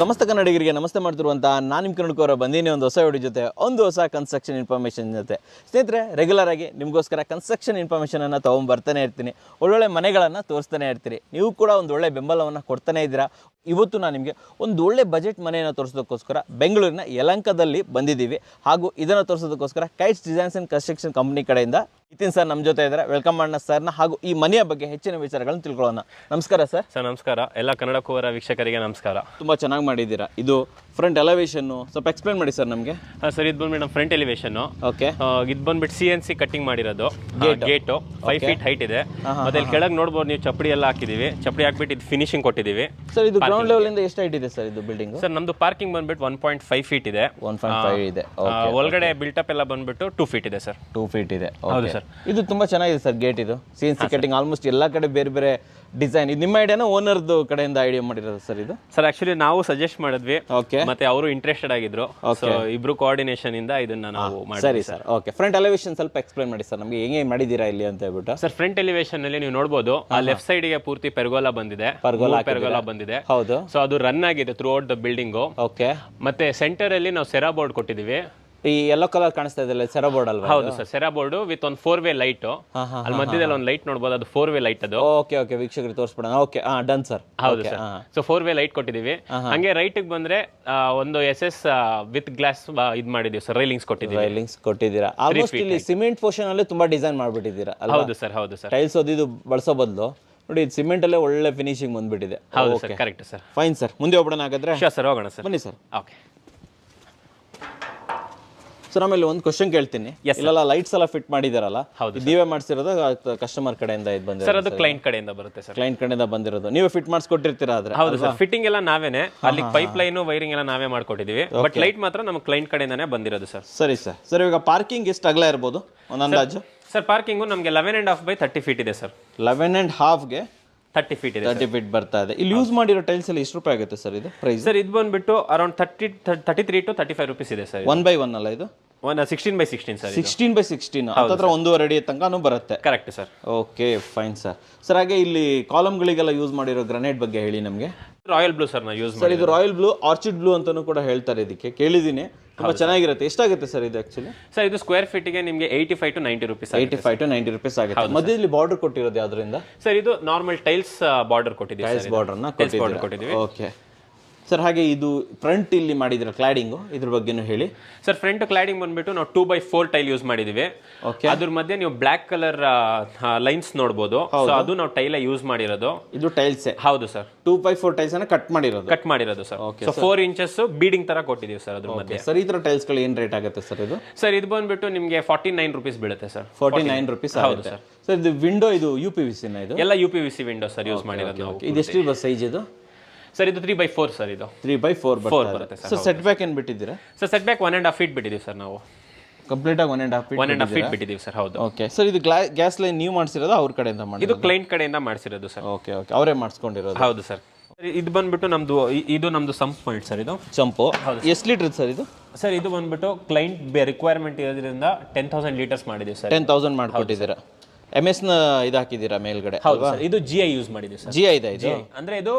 ಸಮಸ್ತ ಕನ್ನಡಿಗರಿಗೆ ನಮಸ್ತೆ ಮಾಡ್ತಿರುವಂಥ ನಾನು ನಿಮ್ಮ ಕನ್ನಡಕವರ ಬಂದೀನಿ, ಒಂದು ಹೊಸ ವಿಡಿಯೋ ಜೊತೆ, ಒಂದು ಹೊಸ ಕನ್ಸ್ಟ್ರಕ್ಷನ್ ಇನ್ಫಾರ್ಮೇಷನ್ ಜೊತೆ. ಸ್ನೇಹಿತರೆ ರೆಗ್ಯುಲರ್ ಆಗಿ ನಿಮಗೋಸ್ಕರ ಕನ್ಸ್ಟ್ರಕ್ಷನ್ ಇನ್ಫಾರ್ಮೇಷನನ್ನು ತೊಗೊಂಬರ್ತಾನೆ ಇರ್ತೀನಿ. ಒಳ್ಳೊಳ್ಳೆ ಮನೆಗಳನ್ನು ತೋರಿಸ್ತಾನೆ ಇರ್ತೀರಿ. ನೀವು ಕೂಡ ಒಂದು ಒಳ್ಳೆ ಬೆಂಬಲವನ್ನು ಕೊಡ್ತಾನೆ ಇದ್ದೀರಾ. ಇವತ್ತು ನಾನು ನಿಮಗೆ ಒಂದು ಒಳ್ಳೆ ಬಜೆಟ್ ಮನೆಯನ್ನು ತೋರಿಸೋದಕ್ಕೋಸ್ಕರ ಬೆಂಗಳೂರಿನ ಯಲಂಕದಲ್ಲಿ ಬಂದಿದ್ದೀವಿ. ಹಾಗೂ ಇದನ್ನು ತೋರಿಸೋದಕ್ಕೋಸ್ಕರ kites designs and construction company ಕಡೆಯಿಂದ ನಿತಿನ್ ಸರ್ ನಮ್ಮ ಜೊತೆ ಇದ್ದಾರೆ ವೆಲ್ಕಮ್ ಮಾಡೋಣ ಸರ್ನ ಹಾಗೂ ಈ ಮನೆಯ ಬಗ್ಗೆ ಹೆಚ್ಚಿನ ವಿಚಾರಗಳನ್ನು ತಿಳ್ಕೊಳ್ಳೋಣ. ನಮಸ್ಕಾರ ಸರ್. ಸರ್ ನಮಸ್ಕಾರ. ಎಲ್ಲ ಕನ್ನಡ ಕೋರ ವೀಕ್ಷಕರಿಗೆ ನಮಸ್ಕಾರ. ತುಂಬ ಚೆನ್ನಾಗಿ ಮಾಡಿದ್ದೀರಾ. ಇದು ಫ್ರಂಟ್ ಎಲಿವೇಷನ್ ಸ್ವಲ್ಪ ಎಕ್ಸ್ಪ್ಲೇನ್ ಮಾಡಿ ಸರ್ ನಮಗೆ. ಸರ್ ಇದು ಬಂದ್ಬಿಟ್ಟು ನಮ್ಮ ಫ್ರಂಟ್ ಎಲಿವೇಷನ್ ಓಕೆ ಇದು ಬಂದ್ಬಿಟ್ಟು ಸಿ ಎನ್ ಸಿ ಕಟ್ಟಿಂಗ್ ಮಾಡಿರೋದು. ಗೇಟು. ಫೈವ್ ಫೀಟ್ ಹೈಟ್ ಇದೆ. ಮತ್ತೆ ಇಲ್ಲಿ ಕೆಳಗೆ ನೋಡ್ಬೋದು ನೀವು ಚಪ್ಪಡಿ ಎಲ್ಲ ಹಾಕಿದೀವಿ ಚಪ್ಪಡಿ ಹಾಕ್ಬಿಟ್ಟು ಇದು ಫಿನಿಶಿಂಗ್ ಕೊಟ್ಟಿದ್ದೀವಿ. ಸರ್ ಇದು ಗ್ರೌಂಡ್ ಲೆವೆಲಿಂದ ಎಷ್ಟು ಹೈಟ್ ಇದೆ ಸರ್ ಇದು ಬಿಲ್ಡಿಂಗ್ ಸರ್ ನಮ್ದು ಪಾರ್ಕಿಂಗ್ ಬಂದ್ಬಿಟ್ಟು ಒನ್ ಪಾಯಿಂಟ್ ಫೈವ್ ಫೀಟ್ ಇದೆ. ಒನ್ ಪಾಯಿಂಟ್ ಫೈವ್ ಇದೆ. ಒಳಗಡೆ ಬಿಲ್ಟಪ್ ಎಲ್ಲ ಬಂದ್ಬಿಟ್ಟು ಟೂ ಫೀಟ್ ಇದೆ ಸರ್ ಟೂ ಫೀಟ್ ಇದೆ. ಹೌದು ಸರ್. ಇದು ತುಂಬಾ ಚೆನ್ನಾಗಿದೆ ಸರ್ ಗೇಟ್ ಇದು. C N C cutting almost ಎಲ್ಲ ಕಡೆ ಬೇರೆ ಬೇರೆ ಡಿಸೈನ್. ಇದು ನಿಮ್ಮ ಐಡಿಯಾನ ಓನರ್ದು ಕಡೆಯಿಂದ ಐಡಿಯಾ ಮಾಡಿರೋದು ಸರ್ ಇದು? ಸರ್ ಆಕ್ಚುಲಿ ನಾವು ಸಜೆಸ್ಟ್ ಮಾಡಿದ್ವಿ. ಓಕೆ ಮತ್ತೆ ಅವರು ಇಂಟ್ರೆಸ್ಟೆಡ್ ಆಗಿದ್ರು. ಸೊ ಇಬ್ರು ಕೋಆರ್ಡಿನೇಷನ್ ಇಂದ ಇದನ್ನ ನಾವು ಮಾಡಿ ಸರಿ ಸರ್. ಓಕೆ ಫ್ರಂಟ್ ಎಲಿವೇಶನ್ ಸ್ವಲ್ಪ ಎಕ್ಸ್ಪ್ಲೈನ್ ಮಾಡಿ ಸರ್. ನಮಗೆ ಹೆಂಗೆ ಮಾಡಿದೀರಾ ಇಲ್ಲಿ ಅಂತ ಹೇಳ್ಬಿಟ್ಟು. ಸರ್ ಫ್ರಂಟ್ ಎಲಿವೇಶನ್ ಅಲ್ಲಿ ನೀವು ನೋಡಬಹುದು ಆ ಲೆಫ್ಟ್ ಸೈಡ್ಗೆ ಪೂರ್ತಿ ಪೆರ್ಗೋಲಾ ಬಂದಿದೆ. ಪೆರ್ಗೋಲ ಪೆರ್ಗೋಲಾ ಬಂದಿದೆ. ಹೌದು. ಸೊ ಅದು ರನ್ ಆಗಿದೆ throughout the building okay ಮತ್ತೆ ಸೆಂಟರ್ ಅಲ್ಲಿ ನಾವು ಸೆರಾ ಬೋರ್ಡ್ ಕೊಟ್ಟಿದೀವಿ ಈ ಯೆಲ್ಲೋ ಕಲರ್ ಕಾಣಿಸ್ತಾ ಇದೆ ಸೆರಾ ಬೋರ್ಡ್ ಅಲ್ವಾ ಹೌದು ಸರ್ ಸೆರಾ ಬೋರ್ಡ್ ವಿತ್ ಒಂದು ಫೋರ್ ವೇ ಲೈಟ್ ಅಲ್ಲಿ ಮಧ್ಯದಲ್ಲಿ ಒಂದು ಲೈಟ್ ನೋಡಬಹುದು ಅದು ಫೋರ್ ವೇ ಲೈಟ್ ಅದು. ಓಕೆ ಓಕೆ ವೀಕ್ಷಕರಿಗೆ ತೋರಿಸ್ಬಿಡೋಣ. ಓಕೆ ಹಾ ಡನ್ ಸರ್ ಹೌದು sir so four way light ಕೊಟ್ಟಿದೀವಿ ಹಂಗೆ ರೈಟ್ ಬಂದ್ರೆ ಒಂದು ಎಸ್ ಎಸ್ ವಿತ್ ಗ್ಲಾಸ್ ಇದ್ ಮಾಡಿದೀವಿ ಸರ್ ರೈಲಿಂಗ್ಸ್ ಕೊಟ್ಟಿದ್ದೀವಿ. ರೈಲಿಂಗ್ಸ್ ಕೊಟ್ಟಿದ್ದೀರಾ? ಆಲ್ಮೋಸ್ಟ್ ಇಲ್ಲಿ ಸಿಮೆಂಟ್ ಪೋರ್ಷನ್ ಅಲ್ಲೇ ತುಂಬಾ ಡಿಸೈನ್ ಮಾಡಿಬಿಟ್ಟಿದ್ದೀರಾ ಹೌದು ಸರ್ ಹೌದು ಸರ್ ಟೈಲ್ಸ್ ಓದಿದ್ದು ಬಳಸೋ ಬದಲು. ನೋಡಿ ಇದು ಸಿಮೆಂಟ್ ಅಲ್ಲೇ ಒಳ್ಳೆ ಫಿನಿಶಿಂಗ್ ಬಂದ್ಬಿಟ್ಟಿದೆ. ಹೌದು sir correct sir fine sir ಮುಂದೆ ಹೋಗ್ಬಿಡೋಣ ಹಾಗಾದ್ರೆ? ಸರ್ ಹೋಗೋಣ ಸರ್ ಬನ್ನಿ ಸರ್ ಓಕೆ ಸರ್ ಆಮೇಲೆ ಒಂದು ಕ್ವಶನ್ ಕೇಳ್ತೀನಿ. ಇಲ್ಲೆಲ್ಲ ಲೈಟ್ಸ್ ಎಲ್ಲ ಫಿಟ್ ಮಾಡಿದಾರಲ್ಲ? ಹೌದು ನೀವೇ ಮಾಡಿಸಿರೋದು ಕಸ್ಟಮರ್ ಕಡೆಯಿಂದ ಇದು ಬಂದಿರೋದು ಸರ್ ಅದು ಕ್ಲೈಂಟ್ ಕಡೆಯಿಂದ ಬರುತ್ತೆ ಸರ್ ಕ್ಲೈಂಟ್ ಕಡೆಯಿಂದ ಬಂದಿರೋದು. ನೀವೇ ಫಿಟ್ ಮಾಡಿಸ್ಕೊಟ್ಟಿರ್ತೀರಾ ಆದ್ರೆ? ಹೌದು ಸರ್ ಫಿಟ್ಟಿಂಗ್ ಎಲ್ಲ ನಾವೇನೆ. ಅಲ್ಲಿ ಪೈಪ್ ಲೈನ್ ವೈರಿಂಗ್ ಎಲ್ಲ ನಾವೇ ಮಾಡ್ಕೊಟ್ಟಿದೀವಿ. ಬಟ್ ಲೈಟ್ ಮಾತ್ರ ನಮ್ಮ ಕ್ಲೈಂಟ್ ಕಡೆಯಿಂದಾನೇ ಬಂದಿರೋದು ಸರ್ ಸರಿ ಸರ್ ಸರ್ ಇವಾಗ ಪಾರ್ಕಿಂಗ್ ಎಷ್ಟು ಅಗಲ ಇರ್ಬೋದು? ಒಂದು ಅಂದಾಜು? ಸರ್ ಪಾರ್ಕಿಂಗು ನಮಗೆ eleven and half by thirty feet ಇದೆ ಸರ್ ಲೆವೆನ್ ಆ್ಯಂಡ್ ಹಾಫ್ಗೆ ತರ್ಟಿ ಫೀಟ್ ಇದೆ ತರ್ಟಿ ಫೀಟ್ ಬರ್ತಾ ಇದೆ. ಇಲ್ಲಿ ಯೂಸ್ ಮಾಡಿರೋ ಟೈಲ್ಸ್ ಎಲ್ಲ ಎಷ್ಟು ರೂಪಾಯಿ ಆಗುತ್ತೆ ಸರ್ ಇದು? ಪ್ರೈಸ್ ಸರ್ ಇದು ಬಂದ್ಬಿಟ್ಟು around thirty thirty three to thirty five rupees ಇದೆ. ಸರ್ ಒನ್ ಬೈ ಒನ್ ಅಲ್ಲ ಇದು? One sixteen by sixteen sir sixteen by sixteen ಹತ್ತತ್ರ ಒಂದೂವರೆ ಅಡಿ ತನಕನೂ ಬರುತ್ತೆ. Correct sir okay fine sir sir ಹಾಗೆ ಇಲ್ಲಿ ಕಾಲಮ್ಗಳಿಗೆಲ್ಲ ಯೂಸ್ ಮಾಡಿರೋ ಗ್ರನೇಡ್ ಬಗ್ಗೆ ಹೇಳಿ ನಮಗೆ. ರಾಯಲ್ ಬ್ಲೂ ಸರ್ ನಾ ಯೂಸ್ ಸರ್ ಇದು ರಾಯಲ್ ಬ್ಲೂ ಆರ್ಚಿಡ್ ಬ್ಲೂ ಅಂತಾನೂ ಕೂಡ ಹೇಳ್ತಾರೆ ಇದಕ್ಕೆ. ಕೇಳಿದ್ದೀನಿ ತುಂಬಾ ಚೆನ್ನಾಗಿರುತ್ತೆ. ಎಷ್ಟಾಗುತ್ತೆ ಸರ್ ಇದು ಆಕ್ಚುಲಿ ಸರ್ ಇದು ಸ್ಕ್ವೇರ್ ಫೀಟ್ಗೆ ನಿಮಗೆ eighty five to ninety rupees eighty five to ninety rupees ಆಗುತ್ತೆ. ಮಧ್ಯದಲ್ಲಿ ಬಾರ್ಡರ್ ಕೊಟ್ಟಿರೋದು ಯಾವ್ದ್ರಿಂದ? ಸರ್ ಇದು ನಾರ್ಮಲ್ ಟೈಲ್ಸ್ ಬಾರ್ಡರ್ ಕೊಟ್ಟಿದ್ದೀವಿ ಟೈಲ್ಸ್ ಬಾರ್ಡರ್ನ ಬಾರ್ಡರ್ ಕೊಟ್ಟಿದ್ದೀವಿ. ಓಕೆ ಸರ್ ಹಾಗೆ ಇದು ಫ್ರಂಟ್ ಇಲ್ಲಿ ಮಾಡಿದ್ರೆ ಕ್ಲಾಡಿಂಗು ಇದ್ರ ಬಗ್ಗೆನೂ ಹೇಳಿ. ಸರ್ ಫ್ರಂಟ್ ಕ್ಲಾಡಿಂಗ್ ಬಂದ್ಬಿಟ್ಟು ನಾವು two by four tile use ಮಾಡಿದೀವಿ. ಓಕೆ ಅದ್ರ ಮಧ್ಯೆ ನೀವು ಬ್ಲಾಕ್ ಕಲರ್ ಲೈನ್ಸ್ ನೋಡಬಹುದು ಸೊ ಅದು ನಾವು ಟೈಲ ಯೂಸ್ ಮಾಡಿರೋದು. ಇದು ಟೈಲ್ಸ್ ಹೌದು sir two by four tiles ಅನ್ನ ಕಟ್ ಮಾಡಿರೋದು. ಕಟ್ ಮಾಡಿರೋದು sir so four inches beading ತರ ಕೊಟ್ಟಿದೀವಿ ಸರ್ ಅದ್ರ ಮಧ್ಯೆ. ಸರ್ ಈ ತರ ಟೈಲ್ಸ್ಗಳು ಏನ್ ರೇಟ್ ಆಗುತ್ತೆ ಸರ್ ಇದು? ಸರ್ ಇದು ಬಂದ್ಬಿಟ್ಟು ನಿಮಗೆ ಫಾರ್ಟಿ ನೈನ್ ರುಪೀಸ್ ಬೀಳುತ್ತೆ ಸರ್ ಫಾರ್ಟಿ ನೈನ್ ರುಪೀಸ್ ಹೌದು ಸರ್ ಇದು ವಿಂಡೋ ಇದು ಯು ಪಿ ವಿ ಸಿನ ಇದು? ಎಲ್ಲ U P V C window sir use ಮಾಡಿರೋದು ಇದೆಷ್ಟು ಸೈಜ್ ಇದು? ಸರ್ ಇದು ತ್ರೀ ಬೈ ಫೋರ್ ಸರ್ ಇದು. ತ್ರೀ ಬೈ ಫೋರ್ ಫೋರ್ ಬರುತ್ತೆ ಸರ್ ಸೆಟ್ ಬ್ಯಾಕ್ ಏನು ಬಿಟ್ಟಿದ್ದೀರಾ? Sir set back one and half feet ಬಿಟ್ಟಿದ್ದೀವಿ sir ನಾವು. ಕಂಪ್ಲೀಟ್ ಆಗಿ one and half one and half feet ಬಿಟ್ಟಿದ್ದೀವಿ sir ಹೌದು. ಓಕೆ ಸರ್ ಇದು gas line ನೀವು ಮಾಡಿಸಿರೋದು ಅವ್ರ ಕಡೆಯಿಂದ ಮಾಡಿ ಇದು ಕ್ಲೈಂಟ್ ಕಡೆಯಿಂದ ಮಾಡಿಸಿರೋದು ಸರ್ ಓಕೆ ಓಕೆ ಅವರೇ ಮಾಡಿಸ್ಕೊಂಡಿರೋದು. ಹೌದು ಸರ್ ಇದು ಬಂದ್ಬಿಟ್ಟು ನಮ್ದು ಇದು ನಮ್ದು ಸಂಪ್ ಪಾಯಿಂಟ್ ಸರ್ ಇದು. ಚಂಪು ಎಷ್ಟು ಲೀಟರ್ ಸರ್ ಇದು? ಸರ್ ಇದು ಬಂದ್ಬಿಟ್ಟು ಕ್ಲೈಂಟ್ ರಿಕ್ವೈರ್ಮೆಂಟ್ ಇರೋದ್ರಿಂದ ಟೆನ್ ತೌಸಂಡ್ ಲೀಟರ್ಸ್ ಮಾಡಿದ್ದೀವಿ ಸರ್ ಟೆನ್ ತೌಸಂಡ್ ಮಾಡ್ಕೊಟ್ಟಿದ್ದೀರಾ. ಎಂ ಎಸ್ನ ಇದು ಹಾಕಿದ್ದೀರಾ ಮೇಲ್ಗಡೆ ಹೌದು ಸರ್ ಇದು ಜಿ ಐ ಯೂಸ್ ಮಾಡಿದ್ದೀವಿ ಸರ್. ಜಿ ಐ ಇದೆ ಇದು? ಅಂದ್ರೆ ಇದು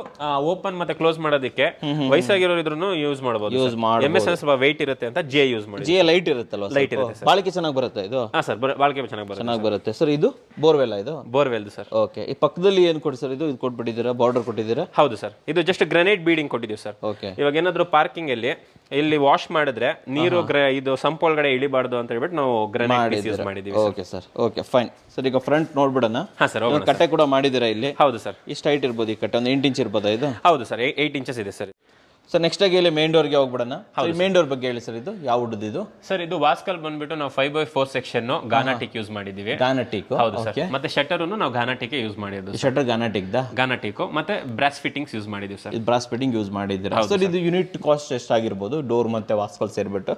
ಓಪನ್ ಮತ್ತೆ ಕ್ಲೋಸ್ ಮಾಡೋದಕ್ಕೆ ವಯಸ್ಸಾಗಿರೋರು ಇದ್ರೂ ಯೂಸ್ ಮಾಡಬಹುದು ಯೂಸ್ ಮಾಡಿ ಎಂ ಎಸ್ ಸ್ವಲ್ಪ ವೆಯ್ಟ್ ಇರುತ್ತೆ ಅಂತ ಜಿ ಐ ಯೂಸ್ ಮಾಡಿ ಜಿ ಐ ಲೈಟ್ ಇರುತ್ತಲ್ಲ ಲೈಟ್ ಇರುತ್ತೆ ಬಾಳಿಕೆ ಚೆನ್ನಾಗಿ ಬರುತ್ತೆ ಇದು? ಹಾ ಸರ್ ಬಾಳಿಕೆ ಚೆನ್ನಾಗಿ ಬರುತ್ತೆ ಚೆನ್ನಾಗಿ ಬರುತ್ತೆ. ಸರ್ ಇದು ಬೋರ್ವೆಲ್ ಇದು? Borewell sir. ಓಕೆ ಈ ಪಕ್ಕದಲ್ಲಿ ಏನು ಕೊಡಿ ಸರ್ ಇದು? ಇದು ಕೊಟ್ಬಿಟ್ಟಿದ್ದೀರಾ? ಬಾರ್ಡರ್ ಕೊಟ್ಟಿದ್ದೀರಾ? ಹೌದು ಸರ್. ಇದು ಜಸ್ಟ್ ಗ್ರನೈಟ್ ಬೀಡಿಂಗ್ ಕೊಟ್ಟಿದ್ದೀವಿ ಸರ್. ಓಕೆ. ಇವಾಗ ಏನಾದ್ರು ಪಾರ್ಕಿಂಗ್ ಅಲ್ಲಿ ಇಲ್ಲಿ ವಾಶ್ ಮಾಡಿದ್ರೆ ನೀರು ಇದು ಸಂಪ್ ಒಳಗಡೆ ಇಳಿಬಾರ್ದು ಅಂತ ಹೇಳ್ಬಿಟ್ಟು ನಾವು ಗ್ರನೈಟ್ ಯೂಸ್ ಮಾಡಿದೀವಿ okay sir. Okay fine sir ಈಗ ಫ್ರಂಟ್ ನೋಡ್ಬಿಡೋಣ. ಹಾ ಸರ್ ಕಟ್ಟೆ ಕೂಡ ಮಾಡಿದಿರಾ ಇಲ್ಲಿ? ಹೌದು ಸರ್ ಇಷ್ಟು ಹೈಟ್ ಇರ್ಬೋದು ಈ ಕಟ್ಟೆ? ಒಂದು ಎಂಟು ಇಂಚ್ ಇರ್ಬೋದಾ ಇದು? ಹೌದು ಸರ್ ಏಯ್ಟ್ ಇಂಚಸ್ ಇದೆ ಸರ್ ಸರ್ ನೆಕ್ಸ್ಟ್ ಆಗಿ ಇಲ್ಲಿ ಮೇನ್ ಡೋರ್ಗೆ ಹೋಗ್ಬಿಡೋಣ. ಮೇನ್ ಡೋರ್ ಬಗ್ಗೆ ಹೇಳಿ ಸರ್ ಇದು. ಯಾವ ವುಡ್ ಇದು? ಸರ್ ಇದು ವಾಸ್ಕಲ್ ಬಂದ್ಬಿಟ್ಟು ನಾವು five by four section Ghana teak use ಮಾಡಿದೀವಿ ಗಾನಾಟಿಕ್ ಹೌದು ಸರ್. ಮತ್ತೆ ಶಟರ್ ನಾವು ಗಾನಾಟಿಕ್ ಯೂಸ್ ಮಾಡಿರೋದು ಶಟರ್ ಗಾನಾಟಿಕ್ ದ ಗಾನಾಟಿಕ್ ಮತ್ತೆ ಬ್ರಾಸ್ ಫಿಟ್ಟಿಂಗ್ಸ್ ಯೂಸ್ ಮಾಡಿದೀವಿ ಸರ್. ಇದು ಬ್ರಾಸ್ ಫಿಟ್ಟಿಂಗ್ ಯೂಸ್ ಮಾಡಿದ್ದೀರಾ? ಸರ್ ಇದು ಯೂನಿಟ್ ಕಾಸ್ಟ್ ಎಷ್ಟಾಗಿರ್ಬೋದು ಡೋರ್ ಮತ್ತೆ ವಾಸ್ಕಲ್ ಸೇರ್ಬಿಟ್ಟು?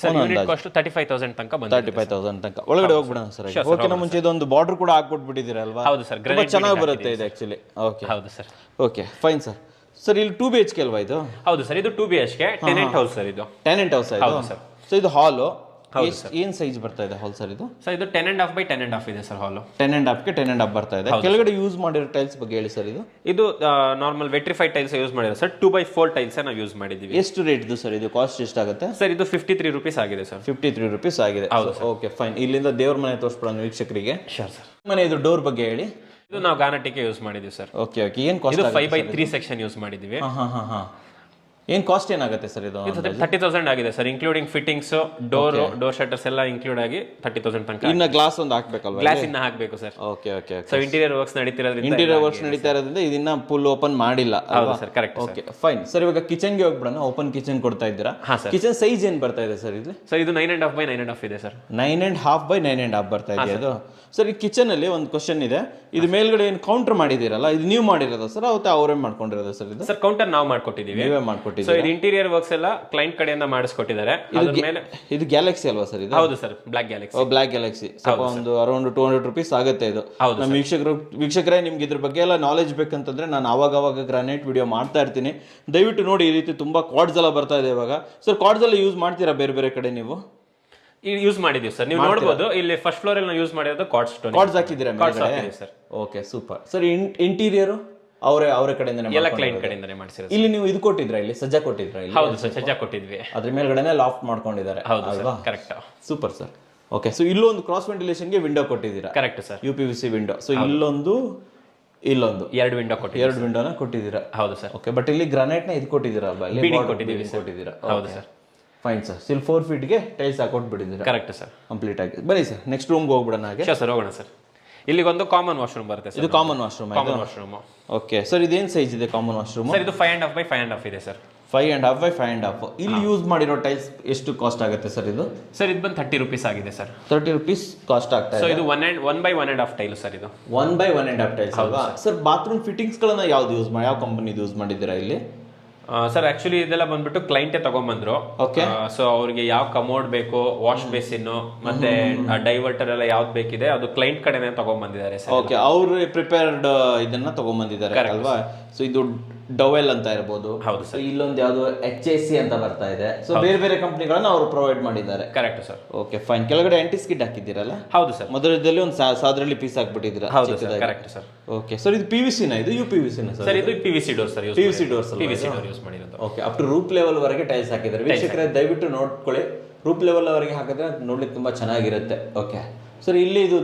Sir unit cost thirty five thousand ತನಕ ತರ್ಟಿ ಫೈವ್ ತೌಸಂಡ್ ತನಕ. ಒಳಗಡೆ ಹೋಗ್ಬಿಡೋಣ ಸರ್. ಓಕೆನ ಮುಂಚೆ ಇದೊಂದು ಬಾರ್ಡರ್ ಕೂಡ ಹಾಕ್ಬಿಟ್ಬಿಟ್ಟಿದ್ದೀರಲ್ವಾ ಹೌದು ಸರ್. ಚೆನ್ನಾಗಿ ಬರುತ್ತೆ ಇದು ಆಕ್ಚುಲಿ ಓಕೆ ಹೌದು sir. Okay fine sir sir ಇಲ್ಲಿ ಟೂ ಬಿ ಎಚ್ ಕೆ ಅಲ್ವಾ ಇದು? ಹೌದು ಸರ್ ಇದು two B H K tenant house sir ಇದು. ಟೆನೆಂಟ್ ಹೌಸ್ ಇದು? ಹೌದು ಸರ್. ಸೊ ಇದು ಹಾಲು ಏನ್ ಸೈಜ್ ಬರ್ತಾ ಇದೆ ಹಾಲ್ ಸರ್ ಇದು? ಸರ್ ಇದು ten and half by ten and half ಇದೆ ಸರ್ ಹಾಲು ಟೆನ್ ಅಂಡ್ ಹಾಫ್ಗೆ ಟೆನ್ ಅಂಡ್ ಹಾಫ್ ಬರ್ತಾ ಇದೆ. ಕೆಳಗಡೆ ಯೂಸ್ ಮಾಡಿರೋ ಟೈಲ್ಸ್ ಬಗ್ಗೆ ಹೇಳಿ ಸರ್ ಇದು. ಇದು ನಾರ್ಮಲ್ ವೆಟ್ರಿಫೈಡ್ ಟೈಲ್ಸ್ ಯೂಸ್ ಮಾಡಿರೋ sir. Two by four tiles ನಾವು ಯೂಸ್ ಮಾಡಿದೀವಿ ಎಷ್ಟು ರೇಟ್ದು ಸರ್ ಇದು? ಕಾಸ್ಟ್ ಎಷ್ಟಾಗುತ್ತೆ ಸರ್ ಇದು ಫಿಫ್ಟಿ ತ್ರೀ ರುಪೀಸ್ ಆಗಿದೆ ಸರ್. ಫಿಫ್ಟಿ ತ್ರೀ ರುಪೀಸ್ ಆಗಿದೆ ಓಕೆ ಫೈನ್ ಇಲ್ಲಿಂದ ದೇವ್ರ ಮನೆ ತೋರಿಸ್ಬಿಡೋಣ ವೀಕ್ಷಕರಿಗೆ. ಶೋರ್ ಸರ್ ಮನೆ ಇದು ಡೋರ್ ಬಗ್ಗೆ ಹೇಳಿ. ಇದು ನಾವು ಗಾನಟಿಕೆ ಯೂಸ್ ಮಾಡಿದೀವಿ ಸರ್ ಓಕೆ ಓಕೆ ಏನು ಕಾಸ್ಟ್ ಇದು five by three section use ಮಾಡಿದ್ದೀವಿ. ಹಾ ಹಾಂ ಹಾಂ ಹಾಂ. ಏನು ಕಾಸ್ಟ್ ಏನಾಗುತ್ತೆ ಸರ್ ಇದು ತರ್ಟಿ ತೌಸಂಡ್ ಆಗಿದೆ sir including fittings door door shutters ಎಲ್ಲ ಇನ್ಕ್ಲೂಡ್ ಆಗಿ ತರ್ಟಿ ತೌಸಂಡ್ ತನಕ ಇನ್ನ ಗ್ಲಾಸ್ ಒಂದು ಹಾಕ್ಬೇಕಲ್ವಾ ಗ್ಲಾಸ್ ಇನ್ನ ಹಾಕಬೇಕು sir okay okay so interior works ನಡೀತಿರೋದ್ರಿಂದ interior works ನಡೀತಾ ಇರೋದ್ರಿಂದ ಇದನ್ನ ಫುಲ್ ಓಪನ್ ಮಾಡಿಲ್ಲ ಹೌದು sir correct okay fine sir ಇವಾಗ ಕಿಚನ್ಗೆ ಹೋಗ್ಬಿಡೋಣ ಓಪನ್ ಕಿಚನ್ ಕೊಡ್ತಾ ಇದ್ದೀರಾ. ಕಿಚನ್ ಸೈಜ್ ಏನು ಬರ್ತಾ ಇದೆ ಸರ್ ಇಲ್ಲಿ? ಸರ್ ಇದು nine and half by nine and half ಇದೆ sir nine and half by nine and half ಬರ್ತಾ ಇದೆ? ಅದು ಸರ್ ಈ ಕಿಚನ್ ಅಲ್ಲಿ ಒಂದು ಕ್ವಶನ್ ಇದೆ. ಇದು ಮೇಲ್ಗಡೆ ಏನು ಕೌಂಟರ್ ಮಾಡಿದಿರಲ್ಲ ಇದು ನೀವು ಮಾಡಿರೋದು ಸರ್ ಅವತ್ತೆ ಅವರೇ ಮಾಡ್ಕೊಂಡಿರೋದು ಸರ್ ಇದು? ಸರ್ ಕೌಂಟರ್ ನಾವು ಮಾಡ್ಕೊಟ್ಟಿದ್ದೀವಿ. ನೀವೇ ಸೊ ಇದು ಇಂಟೀರಿಯರ್ ವರ್ಕ್ಸ್ ಎಲ್ಲ ಕ್ಲೈಂಟ್ ಕಡೆಯಿಂದ ಮಾಡಿಸ್ಕೊಟ್ಟಿದ್ದಾರೆ. ಅದ್ರ ಮೇಲೆ ಇದು ಗ್ಯಾಲಕ್ಸಿ ಅಲ್ವಾ ಸರ್ ಇದು? ಹೌದು sir black galaxy black galaxy ಸ್ವಲ್ಪ ಒಂದು ಅರೌಂಡ್ ಟೂ ಹಂಡ್ರೆಡ್ ರುಪೀಸ್ ಆಗುತ್ತೆ ಇದು. ಹೌದು ನಮ್ಮ ವೀಕ್ಷಕರು ವೀಕ್ಷಕರೇ ನಿಮ್ಗೆ ಇದ್ರ ಬಗ್ಗೆ ಎಲ್ಲ ನಾಲೆಜ್ ಬೇಕಂತಂದ್ರೆ ನಾನು ಅವಾಗ ಅವಾಗ ಗ್ರಾನೈಟ್ ವಿಡಿಯೋ ಮಾಡ್ತಾ ಇರ್ತೀನಿ. ದಯವಿಟ್ಟು ನೋಡಿ ಈ ರೀತಿ ತುಂಬಾ ಕಾರ್ಡ್ಸ್ ಎಲ್ಲ ಬರ್ತಾ ಇದೆ ಇವಾಗ. ಸರ್ ಕಾರ್ಡ್ಸ್ ಎಲ್ಲ ಯೂಸ್ ಮಾಡ್ತೀರಾ ಬೇರೆ ಬೇರೆ ಕಡೆ ನೀವು? ಯೂಸ್ ಮಾಡಿದೀವಿ ಸರ್. ನೀವು ನೋಡಬಹುದು ಇಲ್ಲಿ ಫಸ್ಟ್ ಫ್ಲೋರ್ ಅಲ್ಲಿ ನಾವು ಯೂಸ್ ಮಾಡಿರೋದು ಕಾರ್ಡ್ ಸ್ಟೋನ್ ಕಾರ್ಡ್ಸ್ ಹಾಕಿದ್ದೀರಾ cards sir. Okay super sir interior ಅವರೇ ಅವರ ಕಡೆಯಿಂದನೇ ಎಲ್ಲ. ಕ್ಲೈಂಟ್ ಕಡೆಯಿಂದನೇ ಮಾಡಿಸಿರೋದು ಇಲ್ಲಿ ನೀವು ಇದು ಕೊಟ್ಟಿದ್ರಾ ಇಲ್ಲಿ? ಸಜ್ಜಾ ಕೊಟ್ಟಿದ್ರಾ ಇಲ್ಲಿ? ಹೌದು ಸರ್ ಸಜ್ಜಾ ಕೊಟ್ಟಿದ್ವಿ. ಅದ್ರ ಮೇಲ್ಗಡೆನೆ ಲಾಫ್ಟ್ ಮಾಡ್ಕೊಂಡಿದ್ದಾರೆ. ಹೌದು ಅಲ್ವಾ? Correct super sir okay so ಇಲ್ಲೊಂದು ಕ್ರಾಸ್ ವೆಂಟಿಲೇಷನ್ಗೆ ವಿಂಡೋ ಕೊಟ್ಟಿದ್ದೀರಾ? Correct sir U P V C window so ಇಲ್ಲೊಂದು ಇಲ್ಲೊಂದು. ಎರಡು ವಿಂಡೋ ಕೊಟ್ಟಿದ್ವಿ ಎರಡು ವಿಂಡೋನ ಕೊಟ್ಟಿದ್ದೀರಾ? ಹೌದು ಸರ್. ಓಕೆ ಬಟ್ ಇಲ್ಲಿ ಗ್ರಾನೈಟ್ನ ಇದು ಕೊಟ್ಟಿದ್ದೀರಾ ಅಲ್ವಾ? ಇಲ್ಲಿ ಕೊಟ್ಟಿದ್ದೀವಿ. ಕೊಟ್ಟಿದ್ದೀರಾ? ಹೌದು sir. Fine sir sill four ಫೀಟ್ಗೆ tiles ಹಾಕೊಟ್ಬಿಟ್ಟಿದ್ದೀರಾ ಕರೆಕ್ಟ್ ಸರ್ ಕಂಪ್ಲೀಟ್ ಆಗಿ. ಬನ್ನಿ ಸರ್ ನೆಕ್ಸ್ಟ್ ರೂಮ್ಗೆ ಹೋಗ್ಬಿಡೋಣ ಹಾಗೆ. ಸರ್ ಹೋಗೋಣ ಸರ್ ಇಲ್ಲಿಗೊಂದು ಕಾಮನ್ ವಾಶ್ರೂಮ್ ಬರುತ್ತೆ ಸರ್ ಇದು common washroom common washroom okay sir ಇದೇನು ಸೈಜ್ ಇದೆ ಕಾಮನ್ ವಾಶ್ರೂಮ್ ಸರ್ ಇದು five and half by five and half ಇದೆ sir. Five and half by five and half ಇಲ್ಲಿ ಯೂಸ್ ಮಾಡಿರೋ ಟೈಲ್ಸ್ ಎಷ್ಟು ಕಾಸ್ಟ್ ಆಗುತ್ತೆ ಸರ್ ಇದು? ಸರ್ ಇದು ಬಂದು ತರ್ಟಿ ರುಪೀಸ್ ಆಗಿದೆ ಸರ್. ತರ್ಟಿ ರುಪೀಸ್ ಕಾಸ್ಟ್ ಆಗ್ತಾ ಸೊ ಇದೆ? ಇದು one and one by one and half tile sir ಇದು. One by one and half tiles ಅಲ್ವಾ? ಸರ್. ಬಾತ್ರೂಮ್ ಫಿಟ್ಟಿಂಗ್ಸ್ಗಳನ್ನ ಯಾವ್ದು ಯೂಸ್ ಮಾಡಿ ಯಾವ ಕಂಪನಿದು ಯೂಸ್ ಮಾಡಿದ್ದೀರಾ ಇಲ್ಲಿ? ಸರ್ ಆಕ್ಚುಲಿ ಇದೆಲ್ಲ ಬಂದ್ಬಿಟ್ಟು ಕ್ಲೈಂಟೇ ತಗೊಂಡ್ಬಂದ್ರು ಓಕೆ ಸೊ ಅವ್ರಿಗೆ ಯಾವ ಕಮೋಡ್ ಬೇಕು ವಾಶ್ ಬೇಸಿನ್ ಮತ್ತೆ ಡೈವರ್ಟರ್ ಎಲ್ಲ ಯಾವ್ದು ಬೇಕಿದೆ ಅದು ಕ್ಲೈಂಟ್ ಕಡೆನೇ ತಗೊಂಡ್ಬಂದಿದ್ದಾರೆ ಸರ್. ಓಕೆ ಅವ್ರು ಪ್ರಿಪೇರ್ಡ್ ಇದನ್ನ ತಗೊಂಡ್ಬಂದಿದ್ದಾರೆ ಅಲ್ವಾ? ಸೊ ಇದು ಡವೆಲ್ ಅಂತ ಇರ್ಬೋದು. ಹೌದು ಸರ್. ಇಲ್ಲೊಂದು ಯಾವ್ದು ಎಚ್ ಎ ಸಿ ಅಂತ ಬರ್ತಾ ಇದೆ. ಸೊ ಬೇರೆ ಬೇರೆ ಕಂಪ್ನಿಗಳನ್ನ ಅವರು ಪ್ರೊವೈಡ್ ಮಾಡಿದ್ದಾರೆ. ಕರೆಕ್ಟ್ ಸರ್ ಓಕೆ ಫೈನ್ ಕೆಳಗಡೆ ಆಂಟಿ ಸ್ಕಿಡ್ ಹಾಕಿದ್ದೀರಲ್ಲ? ಹೌದು ಸರ್ ಮೊದಲದಲ್ಲಿ ಒಂದು ಸಾದ್ರಲ್ಲಿ ಪೀಸ್ ಹಾಕ್ಬಿಟ್ಟಿದ್ದೀರಾ? ಹೌದು sir correct sir okay sir ಇದು ಪಿ ವಿ ಸಿನ ಇದು ಯು ಪಿ ವಿ ಸಿನ ಸರ್ ಸರ್ ಇದು P V C door sir P V C doors P V C door use ಮಾಡಿರೋದು. Okay up to roof level ವರೆಗೆ tiles ಹಾಕಿದ್ದಾರೆ. ವೀಕ್ಷಕರೇ ದಯವಿಟ್ಟು ನೋಡ್ಕೊಳ್ಳಿ. ರೂಪ್ ಲೆವೆಲ್ ವರೆಗೆ ಹಾಕಿದ್ರೆ ನೋಡ್ಲಿಕ್ಕೆ ತುಂಬಾ ಚೆನ್ನಾಗಿರುತ್ತೆ. ಓಕೆ ಸರ್ ಇಲ್ಲಿ ಇದು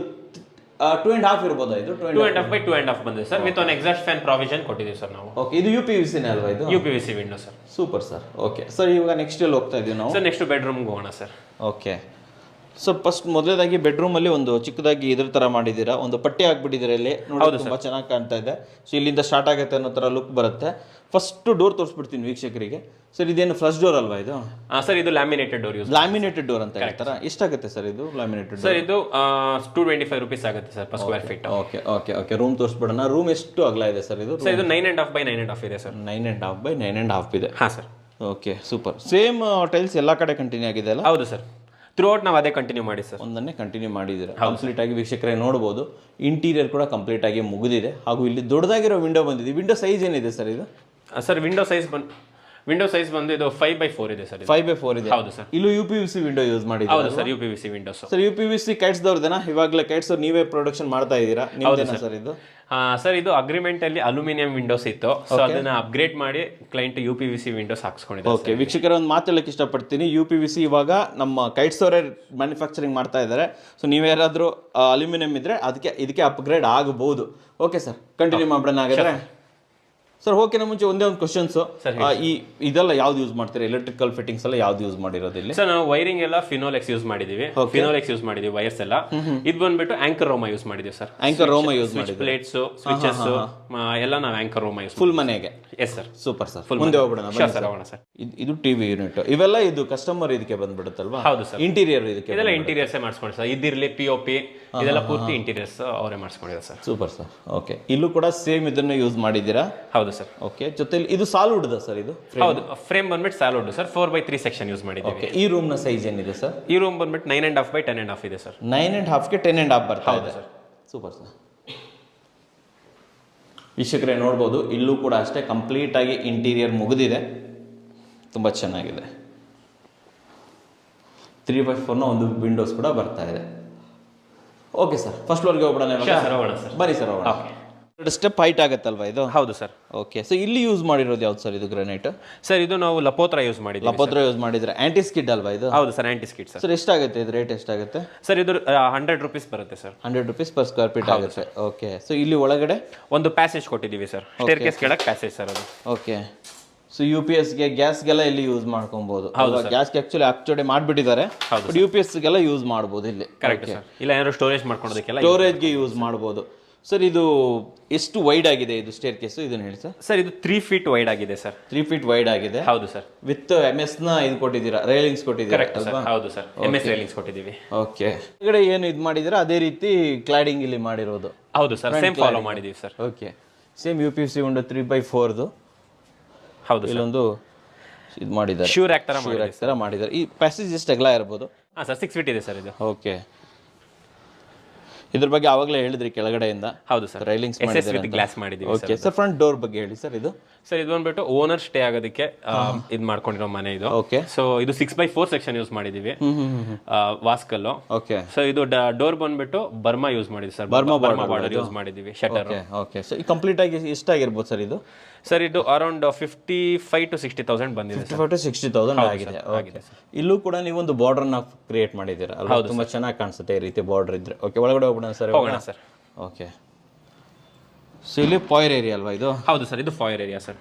ಟೂ ಅಂಡ್ ಹಾಫ್ ಇರ್ಬೋದಾ ಇದು? Two and half by two and half ಬಂದಿದೆ sir. With one exhaust fan provision ಕೊಟ್ಟಿದ್ದೀವಿ ಸರ್ ನಾವು. ಓಕೆ ಇದು ಯು ಪಿ ವಿ ಸಿನೇ ಅಲ್ವಾ ಇದು? U P V C window sir. Super sir okay sir ಇವಾಗ ನೆಕ್ಸ್ಟ್ ಎಲ್ಲಿ ಹೋಗ್ತಾ ಇದೀವಿ ನಾವು. ಸರ್ ನೆಕ್ಸ್ಟ್ ಬೆಡ್ರೂಮ್ಗೆ ಹೋಗೋಣ ಸರ್. ಓಕೆ ಸೊ ಫಸ್ಟ್ ಮೊದಲೇದಾಗಿ ಬೆಡ್ರೂಮಲ್ಲಿ ಒಂದು ಚಿಕ್ಕದಾಗಿ ಇದ್ರ ಥರ ಮಾಡಿದ್ದೀರಾ? ಒಂದು ಪಟ್ಟಿ ಹಾಕ್ಬಿಟ್ಟಿದ್ದೀರಾ ಇಲ್ಲಿ? ನೋಡಿ ತುಂಬ ಚೆನ್ನಾಗಿ ಕಾಣ್ತಾ ಇದೆ. ಸೊ ಇಲ್ಲಿಂದ ಸ್ಟಾರ್ಟ್ ಆಗುತ್ತೆ ಅನ್ನೋ ಥರ ಲುಕ್ ಬರುತ್ತೆ. ಫಸ್ಟ್ ಡೋರ್ ತೋರಿಸ್ಬಿಡ್ತೀನಿ ವೀಕ್ಷಕರಿಗೆ. ಸರ್ ಇದೇನು ಫ್ಲಶ್ ಡೋರ್ ಅಲ್ವಾ ಇದು? ಸರ್ ಇದು laminated door use laminated door ಅಂತ ಹೇಳ್ತಾರಾ? ಎಷ್ಟಾಗುತ್ತೆ ಸರ್ ಇದು ಲ್ಯಾಮಿನೇಟೆಡ್ ಸರ್ ಇದು ಟೂ ಟ್ವೆಂಟಿ ಫೈವ್ ರುಪೀಸ್ ಆಗುತ್ತೆ sir per square feet okay okay okay room ತೋರಿಸ್ಬಿಡೋಣ. Room ಎಷ್ಟು ಅಗಲ ಇದೆ ಸರ್ ಇದು? ಸರ್ ಇದು nine and half by nine and half ಇದೆ sir. Nine and half by nine and half ಇದೆ. ಹಾಂ sir. Okay super same tiles ಎಲ್ಲ ಕಡೆ ಕಂಟಿನ್ಯೂ ಆಗಿದೆ ಅಲ್ಲ? ಹೌದು ಸರ್. ಥ್ರೂ ಔಟ್ ನಾವು ಅದೇ ಕಂಟಿನ್ಯೂ ಮಾಡಿ ಸರ್. ಒಂದನ್ನೇ ಕಂಟಿನ್ಯೂ ಮಾಡಿದ್ದೀರಾ? ಕಂಪ್ಲೀಟ್ ಆಗಿ ವೀಕ್ಷಕರೇ ನೋಡ್ಬೋದು. ಇಂಟೀರಿಯರ್ ಕೂಡ ಕಂಪ್ಲೀಟ್ ಆಗಿ ಮುಗಿದಿದೆ. ಹಾಗೂ ಇಲ್ಲಿ ದೊಡ್ಡದಾಗಿರೋ ವಿಂಡೋ ಬಂದಿದೆ. ವಿಂಡೋ ಸೈಜ್ ಏನಿದೆ ಸರ್ ಇದು? ಸರ್ ವಿಂಡೋ ಸೈಜ್ ಬಂದು ವಿಂಡೋ ಸೈಜ್ ಬಂದು ಇದು ಫೈವ್ ಬೈ ಫೋರ್ ಇದೆ ಸರ್ ಫೈವ್ ಬೈ ಫೋರ್ ಇದೆ. ಹೌದು ಸರ್. ಇಲ್ಲೂ U P V C window use ಮಾಡಿ ಹೌದು sir U P V C windows sir U P V C ಕೈಟ್ಸ್ದವ್ರದೇನಾ ಇವಾಗಲೇ ಕೈಟ್ಸ್ ನೀವೇ ಪ್ರೊಡಕ್ಷನ್ ಮಾಡ್ತಾ ಇದ್ದೀರಾ? ಹೌದು ಸರ್. ಇದು? ಸರ್ ಇದು ಅಗ್ರಿಮೆಂಟ್ ಅಲ್ಲಿ ಅಲ್ಯೂಮಿನಿಯಂ ವಿಂಡೋಸ್ ಇತ್ತು. ಸೊ ಅದನ್ನ ಅಪ್ಗ್ರೇಡ್ ಮಾಡಿ client U P V C windows ಹಾಕ್ಸ್ಕೊಂಡಿದ್ದಾರೆ okay ವೀಕ್ಷಕರ ಒಂದು ಮಾತು ಹೇಳಕ್ಕೆ ಇಷ್ಟಪಡ್ತೀನಿ. ಯು ಪಿ ವಿ ಸಿ ಇವಾಗ ನಮ್ಮ ಕೈಟ್ಸ್ ಅವರೇ ಮ್ಯಾನುಫ್ಯಾಕ್ಚರಿಂಗ್ ಮಾಡ್ತಾ ಇದ್ದಾರೆ. ಸೊ ನೀವೇನಾದರೂ ಅಲ್ಯೂಮಿನಿಯಂ ಇದ್ರೆ ಅದಕ್ಕೆ ಇದಕ್ಕೆ ಅಪ್ಗ್ರೇಡ್ ಆಗಬಹುದು ಓಕೆ ಸರ್ ಕಂಟಿನ್ಯೂ ಮಾಡೋಣ ಹಾಗಾದ್ರೆ? ಸರ್ ಓಕೆನ ಮುಂಚೆ ಒಂದೇ ಒಂದು ಕ್ವಶನ್ಸ್ ಈ ಇದೆಲ್ಲ ಯಾವ್ದು ಯೂಸ್ ಮಾಡ್ತೀರಾ? ಎಲೆಕ್ಟ್ರಿಕಲ್ ಫಿಟ್ಟಿಂಗ್ಸ್ ಎಲ್ಲ ಯಾವ್ದು ಯೂಸ್ ಮಾಡಿರೋದು ಇಲ್ಲಿ? ಸರ್ ನಾವು ವೈರಿಂಗ್ ಎಲ್ಲ ಫಿನೋಲೆಕ್ಸ್ ಯೂಸ್ ಮಾಡಿದೀವಿ. ಫಿನೋಲೆಕ್ಸ್ ಯೂಸ್ ಮಾಡಿದೀವಿ ವೈರ್ಸ್ ಎಲ್ಲ. ಇದು ಬಂದ್ಬಿಟ್ಟು ಆಂಕರ್ ರೋಮಾ ಯೂಸ್ ಮಾಡಿದೀವಿ ಸರ್. ಆಂಕರ್ ರೋಮಾ ಯೂಸ್ ಮಾಡಿ ಪ್ಲೇಟ್ಸ್ ಸ್ವಿಚಸ್ ಎಲ್ಲ ನಾವು ಆಂಕರ್ ರೋಮಾ ಯೂಸ್ ಫುಲ್ ಮನೆಗೆ? Yes sir super sir full ಮುಂದೆ ಹೋಗ್ಬಿಡೋಣ. ಸರ್ ಹೋಗೋಣ ಸರ್ ಇದ್- ಇದು ಟಿವಿ ಯೂನಿಟ್ ಇವೆಲ್ಲ ಇದು ಕಸ್ಟಮರ್ ಇದಕ್ಕೆ ಬಂದ್ಬಿಡುತ್ತಲ್ವಾ? ಹೌದು ಸರ್ ಇಂಟೀರಿಯರ್ ಇದಕ್ಕೆ ಇದೆಲ್ಲ ಇಂಟೀರಿಯರ್ಸೇ ಮಾಡಿಸ್ಕೊಂಡು ಸರ್ ಇದಿರಲಿ ಪಿ ಒ ಪಿ ಇದೆಲ್ಲ ಪೂರ್ತಿ ಇಂಟೀರಿಯರ್ಸ್ ಅವರೇ ಮಾಡಿಸ್ಕೊಂಡಿದ್ದಾರೆ ಸರ್. ಸೂಪರ್ ಸರ್ ಓಕೆ ಇಲ್ಲೂ ಕೂಡ ಸೇಮ್ ಇದನ್ನು ಯೂಸ್ ಮಾಡಿದ್ದೀರಾ? ಹೌದು ಸರ್. ಓಕೆ ಜೊತೆಲಿ ಇದು ಸಾಲ್ವುಡ್ದ ಸರ್ ಇದು? ಹೌದು ಫ್ರೇಮ್ ಬಂದ್ಬಿಟ್ಟು ಸಾಲ್ವುಡ್ sir. Four by three section use ಮಾಡಿದ್ದೀವಿ. ಓಕೆ ಈ ನ ಸೈಜ್ ಏನಿದೆ ಸರ್ ಈ ರೂಮ್ ಬಂದ್ಬಿಟ್ಟು nine and half by ten and half ಇದೆ ಸರ್. ನೈನ್ ಆ್ಯಂಡ್ ಹಾಫ್ಗೆ ಟೆನ್ ಅಂಡ್ ಹಾಫ್ ಬರ್ತಾ ಇದೆ. ಸರ್. ಸೂಪರ್ ಸರ್ ವೀಕ್ಷಕರೇ ನೋಡ್ಬೋದು ಇಲ್ಲೂ ಕೂಡ ಅಷ್ಟೇ ಕಂಪ್ಲೀಟ್ ಆಗಿ ಇಂಟೀರಿಯರ್ ಮುಗಿದಿದೆ. ತುಂಬ ಚೆನ್ನಾಗಿದೆ. ತ್ರೀ ಬೈ ಫೋರ್ನ ಒಂದು ವಿಂಡೋಸ್ ಕೂಡ ಬರ್ತಾ ಇದೆ. ಓಕೆ ಸರ್ ಫಸ್ಟ್ ಫ್ಲೋರ್ಗೆ ಹೋಗ್ಬಿಡೋಣ? ಸರ್ ಹೋಗೋಣ ಸರ್ ಬನ್ನಿ ಸರ್ ಹೋಗೋಣ. ಎರಡು ಸ್ಟೆಪ್ ಹೈಟ್ ಆಗುತ್ತಲ್ವಾ ಇದು? ಹೌದು ಸರ್ ಓಕೆ ಸೊ ಇಲ್ಲಿ ಯೂಸ್ ಮಾಡಿರೋದು ಯಾವ್ದು ಸರ್ ಇದು ಗ್ರಾನೈಟ್ ಸರ್ ಇದು ನಾವು ಲಪೋತ್ರ ಯೂಸ್ ಮಾಡಿದ್ವಿ ಲಪೋತ್ರ ಯೂಸ್ ಮಾಡಿದ್ರೆ ಆಂಟಿ ಸ್ಕಿಡ್ ಅಲ್ವಾ ಇದು? ಹೌದು sir anti skid sir sir ಎಷ್ಟಾಗುತ್ತೆ ಇದು ರೇಟ್ ಎಷ್ಟಾಗುತ್ತೆ? ಸರ್ ಇದು ಹಂಡ್ರೆಡ್ ರುಪೀಸ್ ಬರುತ್ತೆ sir hundred rupees per square feet ಆಗುತ್ತೆ. ಓಕೆ ಸೊ ಇಲ್ಲಿ ಒಳಗಡೆ? ಒಂದು ಪ್ಯಾಸೇಜ್ ಕೊಟ್ಟಿದ್ದೀವಿ ಸರ್ ಸ್ಟೇರ್ ಕೇಸ್ ಕೆಳಗೆ ಪ್ಯಾಸೇಜ್ ಸರ್ ಅದು. ಓಕೆ ಸೊ ಯು ಪಿ ಎಸ್ಗೆ ಗ್ಯಾಸ್ಗೆಲ್ಲ ಇಲ್ಲಿ ಯೂಸ್ ಮಾಡ್ಕೊಬಹುದು ಗ್ಯಾಸ್ಗೆ ಆ್ಯಕ್ಚುಲಿ ಆಕ್ಚುಲಿ ಮಾಡಿಬಿಟ್ಟಿದ್ದಾರೆ. ಬಟ್ ಯು ಪಿ ಎಸ್ಗೆಲ್ಲ ಯೂಸ್ ಮಾಡ್ಬೋದು ಇಲ್ಲಿ. ಕರೆಕ್ಟ್ ಇಲ್ಲ ಏನಾದ್ರು ಸ್ಟೋರೇಜ್ ಮಾಡ್ಕೊಳೋದಕ್ಕೆಲ್ಲ ಸ್ಟೋರೇಜ್ಗೆ ಯೂಸ್ ಮಾಡ್ಬೋದು. ಸರ್ ಇದು ಎಷ್ಟು ವೈಡ್ ಆಗಿದೆ ಇದು ಸ್ಟೇರ್ ಕೇಸ್ ಇದನ್ನ ಹೇಳಿ ಸರ್ ಸರ್ ಇದು ತ್ರೀ ಫೀಟ್ ವೈಡ್ ಆಗಿದೆ ಸರ್ ತ್ರೀ ಫೀಟ್ ವೈಡ್ ಆಗಿದೆ. ಹೌದು ಸರ್ ವಿತ್ ಎಂ ಎಸ್ನ ಇದು ಕೊಟ್ಟಿದ್ದೀರಾ? ರೈಲಿಂಗ್ಸ್ ಕೊಟ್ಟಿದ್ದೀರಾ? ಹೌದು ಸರ್ ಎಂ ಎಸ್ ರೈಲಿಂಗ್ಸ್ ಕೊಟ್ಟಿದ್ದೀವಿ. ಓಕೆ ಕಡೆ ಏನು ಇದು ಮಾಡಿದಿರಾ ಅದೇ ರೀತಿ ಕ್ಲಾಡಿಂಗ್ ಇಲ್ಲಿ ಮಾಡಿರೋದು. ಹೌದು ಸರ್ ಸೇಮ್ ಫಾಲೋ ಮಾಡಿದೀವಿ sir okay same U P C ಒಂದು ತ್ರೀ ಬೈ ಫೋರ್ದು ಹೌದು ಇಲ್ಲೊಂದು ಇದು ಮಾಡಿದ್ದಾರೆ. ಶ್ಯೂರ್ ಆ್ಯಕ್ಟ್ ಥರ ಮಾಡಿ ಥರ ಮಾಡಿದ್ದಾರೆ. ಈ ಪ್ಯಾಸೇಜ್ ಎಷ್ಟು ಅಗಲ ಇರ್ಬೋದು? ಹಾಂ ಸರ್ ಸಿಕ್ಸ್ ಫೀಟ್ ಇದೆ ಸರ್ ಇದು. ಓಕೆ. ಇದ್ರ ಬಗ್ಗೆ ಆವಾಗಲೇ ಹೇಳಿದ್ರಿ ಕೆಳಗಡೆಯಿಂದ. ಹೌದು ಸರ್. ರೈಲಿಂಗ್ಸ್ ವಿತ್ ಗ್ಲಾಸ್ ಮಾಡಿದ್ದೀವಿ ಓಕೆ. ಸರ್ ಫ್ರಂಟ್ ಡೋರ್ ಬಗ್ಗೆ ಹೇಳಿ ಸರ್ ಇದು. ಸರ್ ಇದು ಬಂದ್ಬಿಟ್ಟು ಓನರ್ ಸ್ಟೇ ಆಗೋದಕ್ಕೆ ಇದು ಮಾಡ್ಕೊಂಡಿರೋ ಮನೆ ಇದು. ಓಕೆ. ಸೊ ಇದು six by four section use ಮಾಡಿದ್ದೀವಿ. ವಾಸ್ಕಲ್ಲು. ಓಕೆ. ಸೊ ಇದು ಡೋರ್ ಬಂದ್ಬಿಟ್ಟು ಬರ್ಮಾ ಯೂಸ್ ಮಾಡಿದ್ವಿ sir. Burma Burma border use ಮಾಡಿದ್ದೀವಿ ಶಟರ್ ಓಕೆ ಸೊ ಕಂಪ್ಲೀಟ್ ಆಗಿ ಎಷ್ಟಾಗಿರ್ಬೋದು ಸರ್ ಇದು? ಸರ್ ಇದು around fifty five to sixty thousand ಬಂದಿದೆ ಫೈವ್ ಟು ಸಿಕ್ಸ್ಟಿ ತೌಸಂಡ್ ಆಗಿದೆ ಇಲ್ಲೂ ಕೂಡ ನೀವು ಒಂದು ಬಾರ್ಡರ್ನ ಕ್ರಿಯೇಟ್ ಮಾಡಿದ್ದೀರಾ? ಅಲ್ಲ ತುಂಬ ಚೆನ್ನಾಗಿ ಕಾಣಿಸುತ್ತೆ ಈ ರೀತಿ ಬಾರ್ಡರ್ ಇದ್ರೆ. ಓಕೆ ಒಳಗಡೆ ಹೋಗ್ಬಿಡೋಣ ಸರ್ ಹೋಗೋಣ ಸರ್ ಓಕೆ ಸೊ ಇಲ್ಲಿ ಫಾಯರ್ ಏರಿಯಾ ಅಲ್ವಾ ಇದು? ಹೌದು ಸರ್ ಇದು ಫಾಯರ್ ಏರಿಯಾ ಸರ್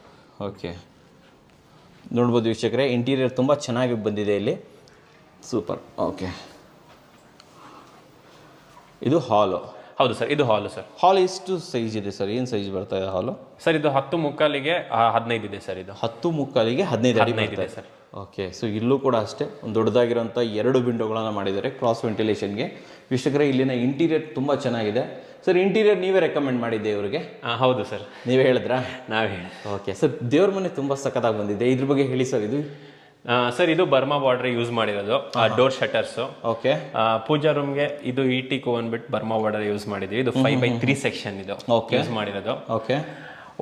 ಓಕೆ ನೋಡ್ಬೋದು ವೀಕ್ಷಕರೇ ಇಂಟೀರಿಯರ್ ತುಂಬ ಚೆನ್ನಾಗಿ ಬಂದಿದೆ ಇಲ್ಲಿ. ಸೂಪರ್ ಓಕೆ ಇದು ಹಾಲು ಹೌದು ಸರ್ ಇದು ಹಾಲು ಸರ್. ಹಾಲ್ ಎಷ್ಟು ಸೈಜ್ ಇದೆ ಸರ್? ಏನು ಸೈಜ್ ಬರ್ತಾ ಇದೆ ಹಾಲು? ಸರ್ ಇದು ಹತ್ತು ಮುಕ್ಕಾಲಿಗೆ ಹದಿನೈದು ಇದೆ ಸರ್ ಇದು. ಹತ್ತು ಮುಕ್ಕಾಲಿಗೆ ಹದಿನೈದು ಹದಿನೈದು ಇದೆ ಸರ್. ಓಕೆ ಸೊ ಇಲ್ಲೂ ಕೂಡ ಅಷ್ಟೇ ಒಂದು ದೊಡ್ಡದಾಗಿರೋಂಥ ಎರಡು ವಿಂಡೋಗಳನ್ನು ಮಾಡಿದ್ದಾರೆ ಕ್ರಾಸ್ ವೆಂಟಿಲೇಷನ್ಗೆ ವೀಕ್ಷಕರೇ ಇಲ್ಲಿನ ಇಂಟೀರಿಯರ್ ತುಂಬ ಚೆನ್ನಾಗಿದೆ. ಸರ್ ಇಂಟೀರಿಯರ್ ನೀವೇ ರೆಕಮೆಂಡ್ ಮಾಡಿದ್ದೆ ಇವರಿಗೆ? ಹಾಂ ಹೌದು ಸರ್. ನೀವೇ ಹೇಳಿದ್ರಾ? ನಾವೇ ಹೇಳಿ ಓಕೆ ಸರ್ ದೇವ್ರ ಮನೆ ತುಂಬ ಸಖತ್ತಾಗಿ ಬಂದಿದೆ. ಇದ್ರ ಬಗ್ಗೆ ಹೇಳಿ ಸರ್ ಇದು. ಸರ್ ಇದು ಬರ್ಮಾ ಬಾರ್ಡರ್ ಯೂಸ್ ಮಾಡಿರೋದು. Door shutters okay. ಪೂಜಾ ರೂಮ್ಗೆ ಇದು ಇ ಟಿ ಅಂದ್ಬಿಟ್ಟು ಬರ್ಮಾ ಬಾರ್ಡರ್ ಯೂಸ್ ಮಾಡಿದ್ವಿ. ಇದು ಫೈವ್ ಬೈ ತ್ರೀ ಸೆಕ್ಷನ್ ಇದು. ಯೂಸ್ ಮಾಡಿರೋದು. ಓಕೆ.